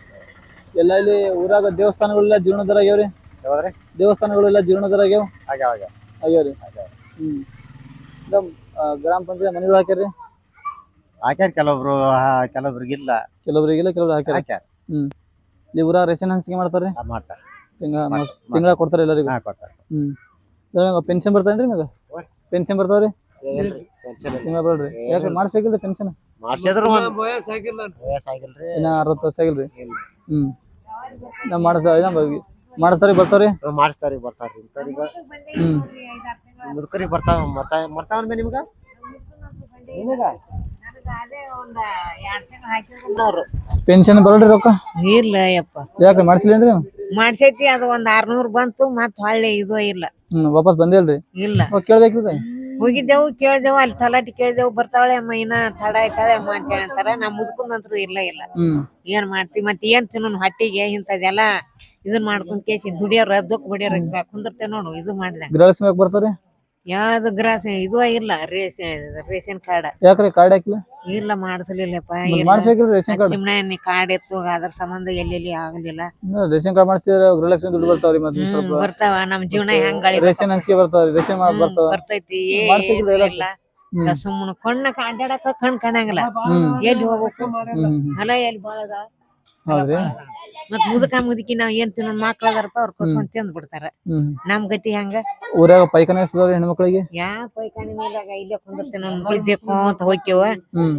ಎಲ್ಲ ಇಲ್ಲಿ ಊರಾಗ ದೇವಸ್ಥಾನಗಳೆಲ್ಲ ಜೀರ್ಣೋದ್ಧಾರ ಆಗ್ಯಾವ್ರಿ? ಯಾವ್ದ್ರಿ ದೇವಸ್ಥಾನಗಳೆಲ್ಲ ಜೀರ್ಣೋದ್ಧಾರ ಆಗ್ಯಾವ ಆಗ್ಯಾವ. ಆಗ್ಯಾವ್ರಿ? ಹ್ಮ್. ಆ, ಗ್ರಾಮ ಪಂಚಾಯತ್ ಮನೆಗಳು ಹಾಕ್ಯಾರ್ರಿ? ಹಾಕ್ಯಾರ ಕೆಲವೊಬ್ರು ಆ, ಕೆಲವೊಬ್ರಿಗೆ ಇಲ್ಲ ಕೆಲವರಿಗೆಲ್ಲ ಕೆಲವ್ರು ಹಾಕ್ಯಾರ? ಹಾಕ್ಯಾರ. ಇಲ್ಲಿ ಊರ ರೇಷನ್ ಹಂಚಿಕೆ ಮಾಡ್ತಾರ್ರಿ? ಆ, ಮಾಡ್ತಾರ. ತಿಂಗಳ ತಿಂಗಳ ಕೊಡ್ತಾರೆ ಎಲ್ಲರಿಗೂ? ಹಾ ಕೊಡ್ತಾರ. ಹ್ಮ್. ಪೆನ್ಷನ್ ಬರ್ತಾನ್ರಿ ನಿಮಗೆ? ಪೆನ್ಷನ್ ಬರ್ತಾವ್ರಿ? ತಿಂಗಳ ಬರ್ರಿ ಯಾಕೆ ಮಾಡಿಸ್ಬೇಕಿಲ್ರಿ ಪೆನ್ಷನ್? ಮಾಡ್ಸಿದ್ರು ವಯಸ್ಸಾಗಿಲ್ರಿ ಇನ್ನ ಅರವತ್ತು ವರ್ಷ ಆಗಿಲ್ರಿ. ಹ್ಮ್. ನಾ ಮಾಡಿಸ್ತಾ ಮಾಡಿಸ್ತಾರಿ ಬರ್ತಾವ್ರಿ? ಮಾಡಿಸ್ತಾರಿ ಬರ್ತಾರ್ರಿ. ಇಂಥವ್ರಿಗ ಹ್ಮ್. ಮುದುಕರಿಗೆ ಬರ್ತಾವ ಬರ್ತಾವ ಬರ್ತಾವನ್ಬೇ ನಿಮ್ಗ? ಪೆನ್ಷನ್ ಬರೋಡ್ರಿ ರೊಕ್ಕ? ಇಲ್ಲ ಯಪ್ಪ. ಯಾಕ್ರಿ ಮಾಡಿಸ್ಲೇನ್ರಿ ಮಾಡ್ಸೈತಿ ಅದು ಒಂದ್ ಆರ್ನೂರ್ ಬಂತು ಮತ್ ಹೊಳ್ಳಿ ಇದು ಇಲ್ಲ. ಹ್ಮ್ ವಾಪಸ್ ಬಂದಿಲ್ರಿ? ಇಲ್ಲ. ಕೇಳ್ಬೇಕು ಕೇಳ್ಬೇಕ್ರಿ ಹೋಗಿದ್ದೆವು ಕೇಳ್ದೆವು ಅಲ್ಲಿ ತಲಾಟಿ ಕೇಳ್ದೆವು ಬರ್ತಾಳೆ ಅಮ್ಮ ಇನ್ನ ತಡ ಆಯ್ತಾಳೆ ಅಮ್ಮ ಅಂತ ಹೇಳ್ತಾರ. ನಾ ಮುದ್ಕೊಂಡಂತ್ರು ಇಲ್ಲ ಇಲ್ಲ. ಏನ್ ಮಾಡ್ತಿ ಮತ್ ಏನ್ ತಿನ್ನೋನು ಹಟ್ಟಿಗೆ ಇಂಥದೆಲ್ಲ ಇದನ್ ಮಾಡ್ಕೊಂಡ್ ಕೇಸಿ ದುಡಿಯೋರ್ ದುಃಖ ಬಡಿಯೋರ್ ಕುಂದಿರ್ತೇವ್ ನೋಡು ಇದು ಮಾಡಿದಂಗ. ಗೃಹಲಕ್ಷ್ಮಿ ಯಾಕೆ ಬರ್ತಾರಿ? ಯಾವ್ದು ಗ್ರಾಸ ಇದು ಇಲ್ಲ ರೇಷನ್ ರೇಷನ್ ಕಾರ್ಡ್. ಯಾಕ್ರಿ ಕಾರ್ಡ್ ಹಾಕಿಲ್ಲ? ಇಲ್ಲ ಮಾಡಿಸ್ಲಿಲ್ಲಪ್ಪ. ಮಾಡಿಸ್ಬೇಕ್ರಿ ರೇಷನ್ ಕಾರ್ಡ್. ಚಿಮ್ನೆ ಕಾರ್ಡ್ ಇತ್ತು ಅದ್ರ ಸಂಬಂಧ ಎಲ್ಲೆಲ್ಲಿ ಆಗಲಿಲ್ಲ. ರೇಷನ್ ಕಾರ್ಡ್ ಮಾಡಿಸಿದ್ರೆ ಗೃಹಲಕ್ಷ್ಮಿ ದುಡ್ಡು ಬರ್ತಾವ್ರಿ ಮತ್ತೆ ಸ್ವಲ್ಪ ಬರ್ತಾವ. ನಮ್ ಜೀವನ ಹೆಂಗ್ ರೇಷನ್ ಹಂಚಿಕೆ ಬರ್ತಾವ್ರಿ ರೇಷನ್ ಬರ್ತಾವ. ಬರ್ತೈತಿ. ಎಲ್ಲ- ಇಲ್ಲ. ಸುಮ್ಮನೆ ಕಣ್ಣ ಕಾಡಾಡಕ ಕಣ್ ಕಾಣಂಗಿಲ್ಲ. ಎಲ್ಲಿ ಹೋಗ್ಬೇಕು? ಹೊಲ ಎಲ್ಲಿ ಬಾಳದ? ಹೌದ್ರಿ? ಮತ್ ಮುದುಕ ಮುದುಕಿ ನಾವ್ ಏನ್ ತಿನ್ನೋ ಮಕ್ಳ ಅದಾರಪ್ಪ ಅವ್ರ ಕೊಸ್ಕೊಂಡ್ ತಿಂದ್ ಬಿಡ್ತಾರ ಹ್ಮ್. ನಮ್ ಗತಿ ಹೆಂಗ? ಊರಾಗ ಪೈಖಾನೆ ಹೆಣ್ಮಕ್ಳಿಗೆ? ಯಾ ಪೈಖಾನಿ ಮೇಲಾಗ ಇಲ್ಲೇ ಕುಂದಿರ್ತೇನೆ ಮುಕ್ಳಿ ದೇಕೊಂತ ಹೋಗ್ಯವ. ಹ್ಮ್.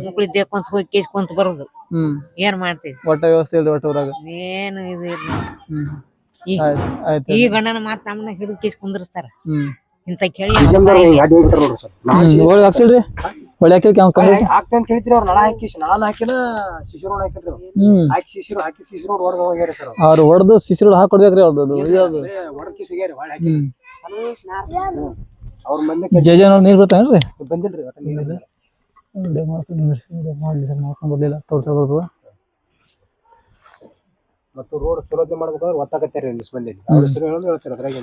ಅಂತ ಹೋಗಿ ಕೇಸ್ ಕುಂತ ಬರೋದು. ಹ್ಮ್. ಏನ್ ಮಾಡ್ತೀವಿ ಒಟ್ಟ ವ್ಯವಸ್ಥೆ ಇಲ್ರಿ ಒಟ್ಟ ಊರಾಗ? ಏನು ಇದು ಇಲ್ಲ. ಹ್ಮ್. ಈ- ಗಣ್ಣನ ಆಯ್ತು ಈ ಗಂಡನ ಮಾತ್ ನಮ್ಮನ್ನ ಹಿಡಿದು ಕೇಸ್ ಕುಂದಿರ್ತಾರ ಹ್ಮ್. ಇಂತ ಕೇಳಿ ಹ್ಮ್. ಹಾಕ್ಸಿಲ್ರಿ ಒಳ್ಳೆ ಹಾಕಿ ಕಂಪ್ಲೀಟ್ ಹಾಕ್ತೇನೆ ಕೇಳ್ತೀರಿ ಅವ್ರು ನಳ ಹಾಕಿ ನಳನ ಹಾಕಿಲ್ಲ ಶಿಶುರೋಡ್ ಹಾಕಿಲ್ರಿ ಅವ್ರು ಹ್ಮ್. ಹಾಕಿ ಶಿಶಿರು ಹಾಕಿ ಶಿಶಿರೋಡ್ ಹೊಡೆದು ಹೋಗ್ಯಾರ ಸರ್ ಅವ್ರು. ಹೊಡೆದು ಸಿಸಿರು ಹಾಕೊಡ್ಬೇಕ್ರಿ ಅವ್ರದ್ದು ಅದು ಇದು ಅದು. ಹೊಡಕಿ ಸುಗ್ಯಾರಿ ಹೊಳೆ ಹಾಕಿ. ಹ್ಮ್. ಅವ್ರ ಮಂದಿ ಜೆ ಜೆ ನೀರ್ ಬರ್ತಾನ್ರಿ ಬಂದಿಲ್ರಿ ಒಟ್ಟ ನೀರಿಲ್ಲ. ಮಾಡ್ಕೊಂಡ್ ಬರ್ಲಿಲ್ಲ. ಮತ್ತು ರೋಡ್ ಚಲೋತೆ ಮಾಡ್ಬೇಕಾದ್ರೆ ಒತ್ತಾಕತ್ತಾರೆ ಇಲ್ಲಿ ಮಂದಿ ಅವ್ರ ಹೆಸರು ಹೇಳೋದು ಹೇಳ್ತಾರೆ ಅದ್ರಾಗ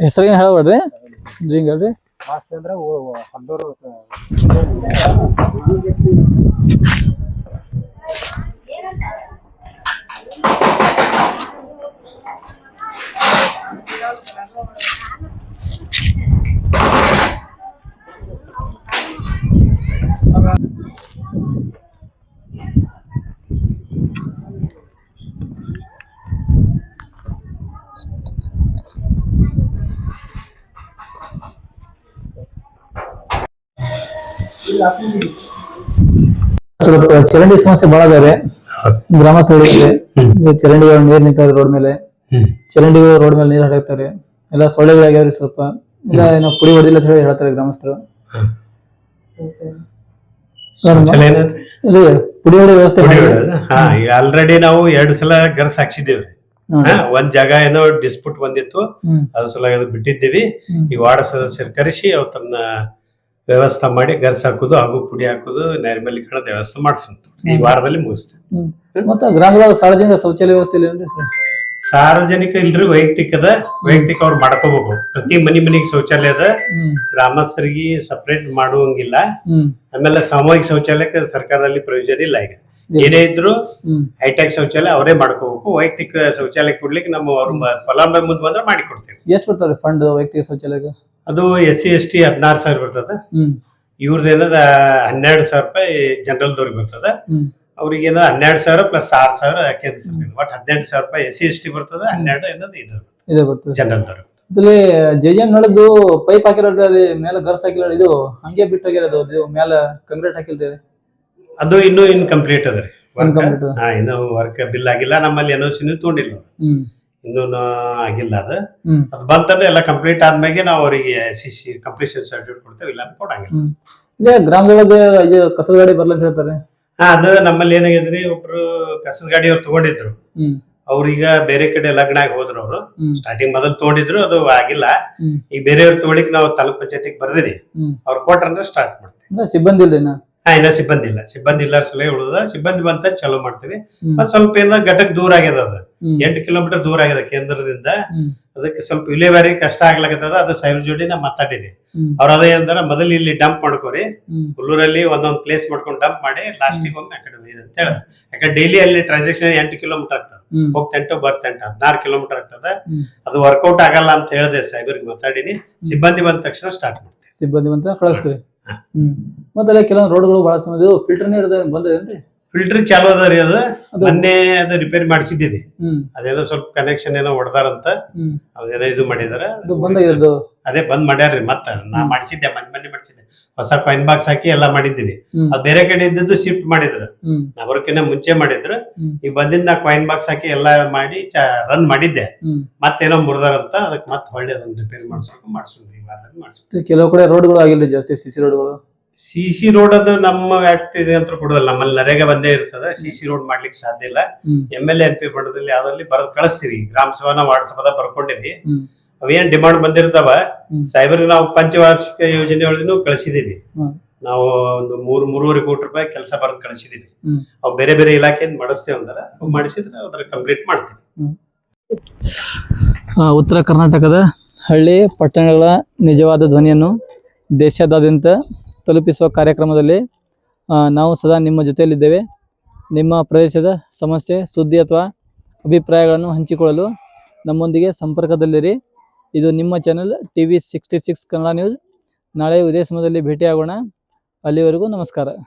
ಹೆಸರೇನು ಹೇಳಬೇಡ್ರಿ? ಹೇಳ್ರಿ. ಮಾಸ್ತಿ ಅಂದ್ರೆ ಹಬ್ಬದವ್ರು ಸ್ವಲ್ಪ ಚರಂಡಿ ಸಮಸ್ಯೆ ಬಹಳ ಬೇರೆ ಗ್ರಾಮಸ್ಥರಿಗೆ ಚರಂಡಿ ನೀರ್ ನಿಂತಾರೆ ರೋಡ್ ಮೇಲೆ. ಚರಂಡಿ ರೋಡ್ ಮೇಲೆ ನೀರ್ ಹರಿಯುತ್ತಾರೆ ಎಲ್ಲ ಸೊಳ್ಳೆಗಳಾಗ್ಯಾವ್ರಿ ಸ್ವಲ್ಪ. ಇಲ್ಲ ಏನೋ ಪುಡಿ ಹೊಡೆದಿಲ್ಲ ಅಂತ ಹೇಳಿ ಹೇಳ್ತಾರೆ ಗ್ರಾಮಸ್ಥರು. ಇಲ್ಲಿ ಪುಡಿ ಹೊಡೆ ವ್ಯವಸ್ಥೆ ಆಲ್ರೆಡಿ ನಾವು ಎರಡು ಸಲ ಗರ್ಸ್ ಹಾಕ್ಸಿದ್ದೇವ್ರಿ ಒಂದ್ ಜಾಗ ಏನೋ ಡಿಸ್ಪ್ಯೂಟ್ ಬಂದಿತ್ತು. ಅದ್ರ ಸಲ ಬಿಟ್ಟಿದ್ದೀವಿ. ಈ ವಾರ್ಡ್ ಸದಸ್ಯರು ಕರೆಸಿ ಅವತ್ತನ್ನ ವ್ಯವಸ್ಥೆ ಮಾಡಿ ಗರ್ಸ್ ಹಾಕುದು ಹಾಗೂ ಪುಡಿ ಹಾಕುದು ನೈರ್ಮಲ್ಯೀಕರಣದ ವ್ಯವಸ್ಥೆ ಮಾಡಿಸ್ತು ಈ ವಾರದಲ್ಲಿ ಮುಗಿಸ್ತೇವೆ ಮತ್ತೆ ಗ್ರಾಮದಾಗ ಸಾರ್ವಜನಿಕ ಶೌಚಾಲಯ ವ್ಯವಸ್ಥೆ ಇಲ್ಲ ಏನ್ರಿ ಸರ್? ಸಾರ್ವಜನಿಕ ಇಲ್ರಿ ವೈಯಕ್ತಿಕದ ವೈಯಕ್ತಿಕ ಅವ್ರು ಮಾಡ್ಕೋಬೇಕು. ಪ್ರತಿ ಮನಿ ಮನಿಗೆ ಶೌಚಾಲಯ ಅದ. ಗ್ರಾಮಸ್ಥರಿಗೆ ಸಪರೇಟ್ ಮಾಡುವಂಗಿಲ್ಲ. ಆಮೇಲೆ ಸಾಮೂಹಿಕ ಶೌಚಾಲಯಕ್ಕೆ ಸರ್ಕಾರದಲ್ಲಿ ಪ್ರಯೋಜನ ಇಲ್ಲ ಈಗ. ಏನೇ? ಇದ್ರು ಹೈಟೆಕ್ ಶೌಚಾಲಯ ಅವರೇ ಮಾಡ್ಕೋಬೇಕು. ವೈಯಕ್ತಿಕ ಶೌಚಾಲಯ ಕೊಡ್ಲಿಕ್ಕೆ ನಮ್ಮ ಅವ್ರ ಫಲಾನುಭವಿ ಮುಂದೆ ಬಂದ್ರೆ ಮಾಡಿ ಕೊಡ್ತೇವೆ. ಎಷ್ಟು ಬರ್ತಾರೆ ಫಂಡ್ ವೈಯಕ್ತಿಕ ಶೌಚಾಲಯಕ್ಕೆ? ಅದು ಎಸ್ ಸಿ ಎಸ್ ಟಿ ಹದಿನಾರು ಸಾವಿರ ಬರ್ತದೆ. ಇವ್ರದ್ದು ಏನದ ಹನ್ನೆರಡು ಸಾವಿರ ರೂಪಾಯಿ ಜನರಲ್ದವ್ರಿಗೆ ಬರ್ತದ. ಅವ್ರಿಗೆ ಏನೋ ಹನ್ನೆರಡು ಸಾವಿರ ಪ್ಲಸ್ ಆರು ಸಾವಿರ ಕೇಂದ್ರ ಸರ್ಕಾರ ಒಟ್ಟು ಹದಿನೆಂಟು ಸಾವಿರ ರೂಪಾಯಿ ಎಸ್ ಸಿ ಎಸ್ ಟಿ ಬರ್ತದೆ ಹನ್ನೆರಡು ಏನದು ಇದು ಇದೆ ಬರ್ತದೆ. ಜನರಲ್ದವ್ರು ಇಲ್ಲಿ ಜೆ ಜೆ ನೋಡಿದ್ದು ಪೈಪ್ ಹಾಕಿರೋದ್ರಲ್ಲಿ ಮೇಲೆ ಗರ್ಸ್ ಹಾಕಿಲ್ಲ ಇದು ಹಂಗೆ ಬಿಟ್ಟು ಹೋಗಿರೋದು ಇದು ಮೇಲೆ ಕಂಕ್ರೀಟ್ ಹಾಕಿಲ್ರಿ ಅದು? ಇನ್ನೂ ಇನ್ಕಂಪ್ಲೀಟ್ ಅದ ರೀ. ಹಾ ಇನ್ನು ವರ್ಕ್ ಬಿಲ್ ಆಗಿಲ್ಲ. ನಮ್ಮಲ್ಲಿ ಎನ್ ಸಿ ತೊಗೊಂಡಿಲ್ಲ. ಇನ್ನೂ ಆಗಿಲ್ಲ ಅದು. ಅದು ಬಂತಂದ್ರೆ ಎಲ್ಲ ಕಂಪ್ಲೀಟ್ ಆದ್ಮೇಲೆ ನಾವು ಅವರಿಗೆ ಸಿ ಸಿ ಕಂಪ್ಲೀಷನ್ ಸರ್ಟಿಫಿಕೇಟ್ ಕೊಡ್ತೇವೆ ಇಲ್ಲ ಕೊಡಂಗಿಲ್ಲ. ಗ್ರಾಮದೊಳಗೆ ಇದು ಕಸದ ಗಾಡಿ ಬರ್ಲ ಅಂತ ಹೇಳ್ತಾರೆ. ಹಾ ಅದು ನಮ್ಮಲ್ಲಿ ಏನಾಗಿದ್ರಿ ಒಬ್ರು ಕಸದ ಗಾಡಿ ಅವ್ರು ತಗೊಂಡಿದ್ರು. ಅವ್ರೀಗ ಬೇರೆ ಕಡೆ ಲಗ್ನ ಆಗಿ ಹೋದ್ರು ಅವರು. ಸ್ಟಾರ್ಟಿಂಗ್ ಮೊದಲು ತಗೊಂಡಿದ್ರು ಅದು ಆಗಿಲ್ಲ. ಈಗ ಬೇರೆಯವ್ರು ತಗೊಳಿಕ್ ನಾವು ತಾಲೂಕ್ ಪಂಚಾಯತಿಗೆ ಬರ್ದಿರಿ. ಅವ್ರು ಕೊಟ್ರಂದ್ರೆ ಸ್ಟಾರ್ಟ್ ಮಾಡ್ತೀವಿ. ಸಿಬ್ಬಂದಿ ಇಲ್ಲ ಹಾ ಇನ್ನ ಸಿಬ್ಬಂದಿ ಇಲ್ಲ. ಸಿಬ್ಬಂದಿ ಇಲ್ಲ ಸಲಹೆ ಉಳಿದ ಸಿಬ್ಬಂದಿ ಬಂತ ಚಲೋ ಮಾಡ್ತೀವಿ. ಮತ್ ಸ್ವಲ್ಪ ಏನ ಘಟಕ್ ದೂರ ಆಗ್ಯದ ಅದ. ಎಂಟು ಕಿಲೋಮೀಟರ್ ದೂರ ಆಗ್ಯದ ಕೇಂದ್ರದಿಂದ. ಅದಕ್ಕೆ ಸ್ವಲ್ಪ ವಿಲೇವಾರಿ ಕಷ್ಟ ಆಗ್ಲಕತ್ತದ. ಅದು ಸೈಬರ್ ಜೋಡಿ ನಾ ಮಾತಾಡಿನಿ. ಅವ್ರ ಅದೇ ಏನಂದ್ರ ಮೊದಲು ಇಲ್ಲಿ ಡಂಪ್ ಮಾಡ್ಕೋರಿ. ಹುಲ್ಲೂರಲ್ಲಿ ಒಂದೊಂದ್ ಪ್ಲೇಸ್ ಮಾಡ್ಕೊಂಡು ಡಂಪ್ ಮಾಡಿ ಲಾಸ್ಟಿಗೆ ಒಮ್ಮೆ ಆ ಕಡೆ ಒಯ್ಯಿರಿ ಅಂತ ಹೇಳ ಯಾಕಂದ್ರೆ ಡೈಲಿ ಅಲ್ಲಿ ಟ್ರಾನ್ಸಾಕ್ಷನ್ ಎಂಟು ಕಿಲೋಮೀಟರ್ ಆಗ್ತದ. ಹೋಗ್ತೆಂಟು ಬರ್ತಂಟು ಹದಿನಾರು ಕಿಲೋಮೀಟರ್ ಆಗ್ತದ. ಅದು ವರ್ಕೌಟ್ ಆಗಲ್ಲ ಅಂತ ಹೇಳಿದೆ ಸೈಬರ್ಗೆ ಮಾತಾಡಿನಿ. ಸಿಬ್ಬಂದಿ ಬಂದ ತಕ್ಷಣ ಸ್ಟಾರ್ಟ್ ಮಾಡ್ತೀವಿ. ಸಿಬ್ಬಂದಿ ಬಂದ ಕಳಿಸ್ತೀವಿ. ಮತ್ತೆ ಕೆಲವೊಂದು ರೋಡ್ಗಳು ಬಹಳ ಸಮಯ ಇದು ಫಿಲ್ಟರ್ ನೀರ್ ಬಂದದೇನ್ರಿ ಫಿಲ್ಟರ್ ಚಾಲು ಅದ ರೀ ಅದು. ಅದ. ಮೊನ್ನೆ ಅದು ರಿಪೇರಿ ಮಾಡಿಸಿದ್ದೀವಿ. ಅದೆಲ್ಲ ಸ್ವಲ್ಪ ಕನೆಕ್ಷನ್ ಏನೋ ಹೊಡೆದಾರಂತ. ಅಂತ ಅದೇನೋ ಇದು ಮಾಡಿದಾರ. ಅದು ಬಂದಾಗಿರೋದು ಅದೇ ಬಂದ್ ಮಾಡ್ಯಾರ್ರಿ ಮತ್ತ. ನಾ. ಮಾಡಿಸಿದ್ದೆ ಮನೆ ಮನೆ ಮಾಡಿಸಿದ್ದೆ. ಹೊಸ ಕಾಯಿನ್ ಬಾಕ್ಸ್ ಹಾಕಿ ಎಲ್ಲ ಮಾಡಿದ್ದೀವಿ. ಹ್ಮ್. ಅದು ಬೇರೆ ಕಡೆ ಇದ್ದದ್ದು ಶಿಫ್ಟ್ ಮಾಡಿದ್ರು. ಹ್ಮ್. ನಾ ಬರೋಕಿನ್ನ ಮುಂಚೆ ಮಾಡಿದ್ರು. ಹ್ಮ್. ಈಗ ಬಂದಿದ್ದ ನಾ ಕಾಯಿನ್ ಬಾಕ್ಸ್ ಹಾಕಿ ಎಲ್ಲ ಮಾಡಿ ರನ್ ಮಾಡಿದ್ದೆ. ಹ್ಮ್. ಮತ್ತೇನೋ ಮುರಿದಾರಂತ ಅದಕ್ಕೆ ಮತ್ತೆ ಹೊಳ್ಳಿ ಅದನ್ನ ರಿಪೇರ್ ಮಾಡಿಸ್ಬೇಕು ಮಾಡಿಸ್ಬೇಕು ಈ ವಾರದಲ್ಲಿ ಮಾಡಿಸ್ಬೇಕು ಮತ್ತೆ ಕೆಲವು ಕಡೆ ರೋಡ್ಗಳು ಆಗಿಲ್ಲ ಜಾಸ್ತಿ ಸಿಸಿ ರೋಡ್ಗಳು? ಸಿ ಸಿ ರೋಡ್ ಅದು ನಮ್ಮ ಇದೆ ಅಂತ ಕೊಡೋದಲ್ಲ ನಮ್ಮಲ್ಲಿ ನರೇಗಾ ಬಂದೇ ಇರ್ತದೆ. ಸಿ ಸಿ ರೋಡ್ ಮಾಡ್ಲಿಕ್ಕೆ ಸಾಧ್ಯ ಇಲ್ಲ. ಹ್ಮ್. ಎಂ ಎಲ್ ಎಂ ಪಿ ಫಂಡದಲ್ಲಿ ಯಾವ್ದ್ರಲ್ಲಿ ಬರೆದು ಕಳಿಸ್ತೀವಿ. ಗ್ರಾಮ ಸಭಾನ ವಾರ್ಡ್ ಸಭಾದ ಬರ್ಕೊಂಡಿವಿ ಹ್ಮ್. ಅವೇನ್ ಡಿಮಾಂಡ್ ಬಂದಿರ್ತಾವ ಸೈಬರ್ ನಾವು ಪಂಚವಾರ್ಷಿಕ ಯೋಜನೆ ಒಳಗೂ ಕಳಿಸಿದೀವಿ ನಾವು ಒಂದು ಮೂರು ಮೂರುವರೆ ಕೋಟಿ ರೂಪಾಯಿ ಕೆಲಸ ಬರೆದು ಕಳಿಸಿದೀವಿ. ಅವ್ ಬೇರೆ ಬೇರೆ ಇಲಾಖೆಯಿಂದ ಮಾಡಿಸ್ತೇವೆ ಅಂದ್ರೆ ಮಾಡಿಸಿದ್ರೆ ಅದ್ರ ಕಂಪ್ಲೀಟ್ ಮಾಡ್ತೀವಿ. ಉತ್ತರ ಕರ್ನಾಟಕದ ಹಳ್ಳಿ ಪಟ್ಟಣಗಳ ನಿಜವಾದ ಧ್ವನಿಯನ್ನು ದೇಶದಾದ್ಯಂತ ತಲುಪಿಸುವ ಕಾರ್ಯಕ್ರಮದಲ್ಲಿ ನಾವು ಸದಾ ನಿಮ್ಮ ಜೊತೆಯಲ್ಲಿದ್ದೇವೆ. ನಿಮ್ಮ ಪ್ರದೇಶದ ಸಮಸ್ಯೆ ಸುದ್ದಿ ಅಥವಾ ಅಭಿಪ್ರಾಯಗಳನ್ನು ಹಂಚಿಕೊಳ್ಳಲು ನಮ್ಮೊಂದಿಗೆ ಸಂಪರ್ಕದಲ್ಲಿರಿ. ಇದು ನಿಮ್ಮ channel T V sixty six Kannada news ನಾಳೆ ಇದೇ ಸಮಯದಲ್ಲಿ ಭೇಟಿಯಾಗೋಣ. ಅಲ್ಲಿವರೆಗೂ ನಮಸ್ಕಾರ.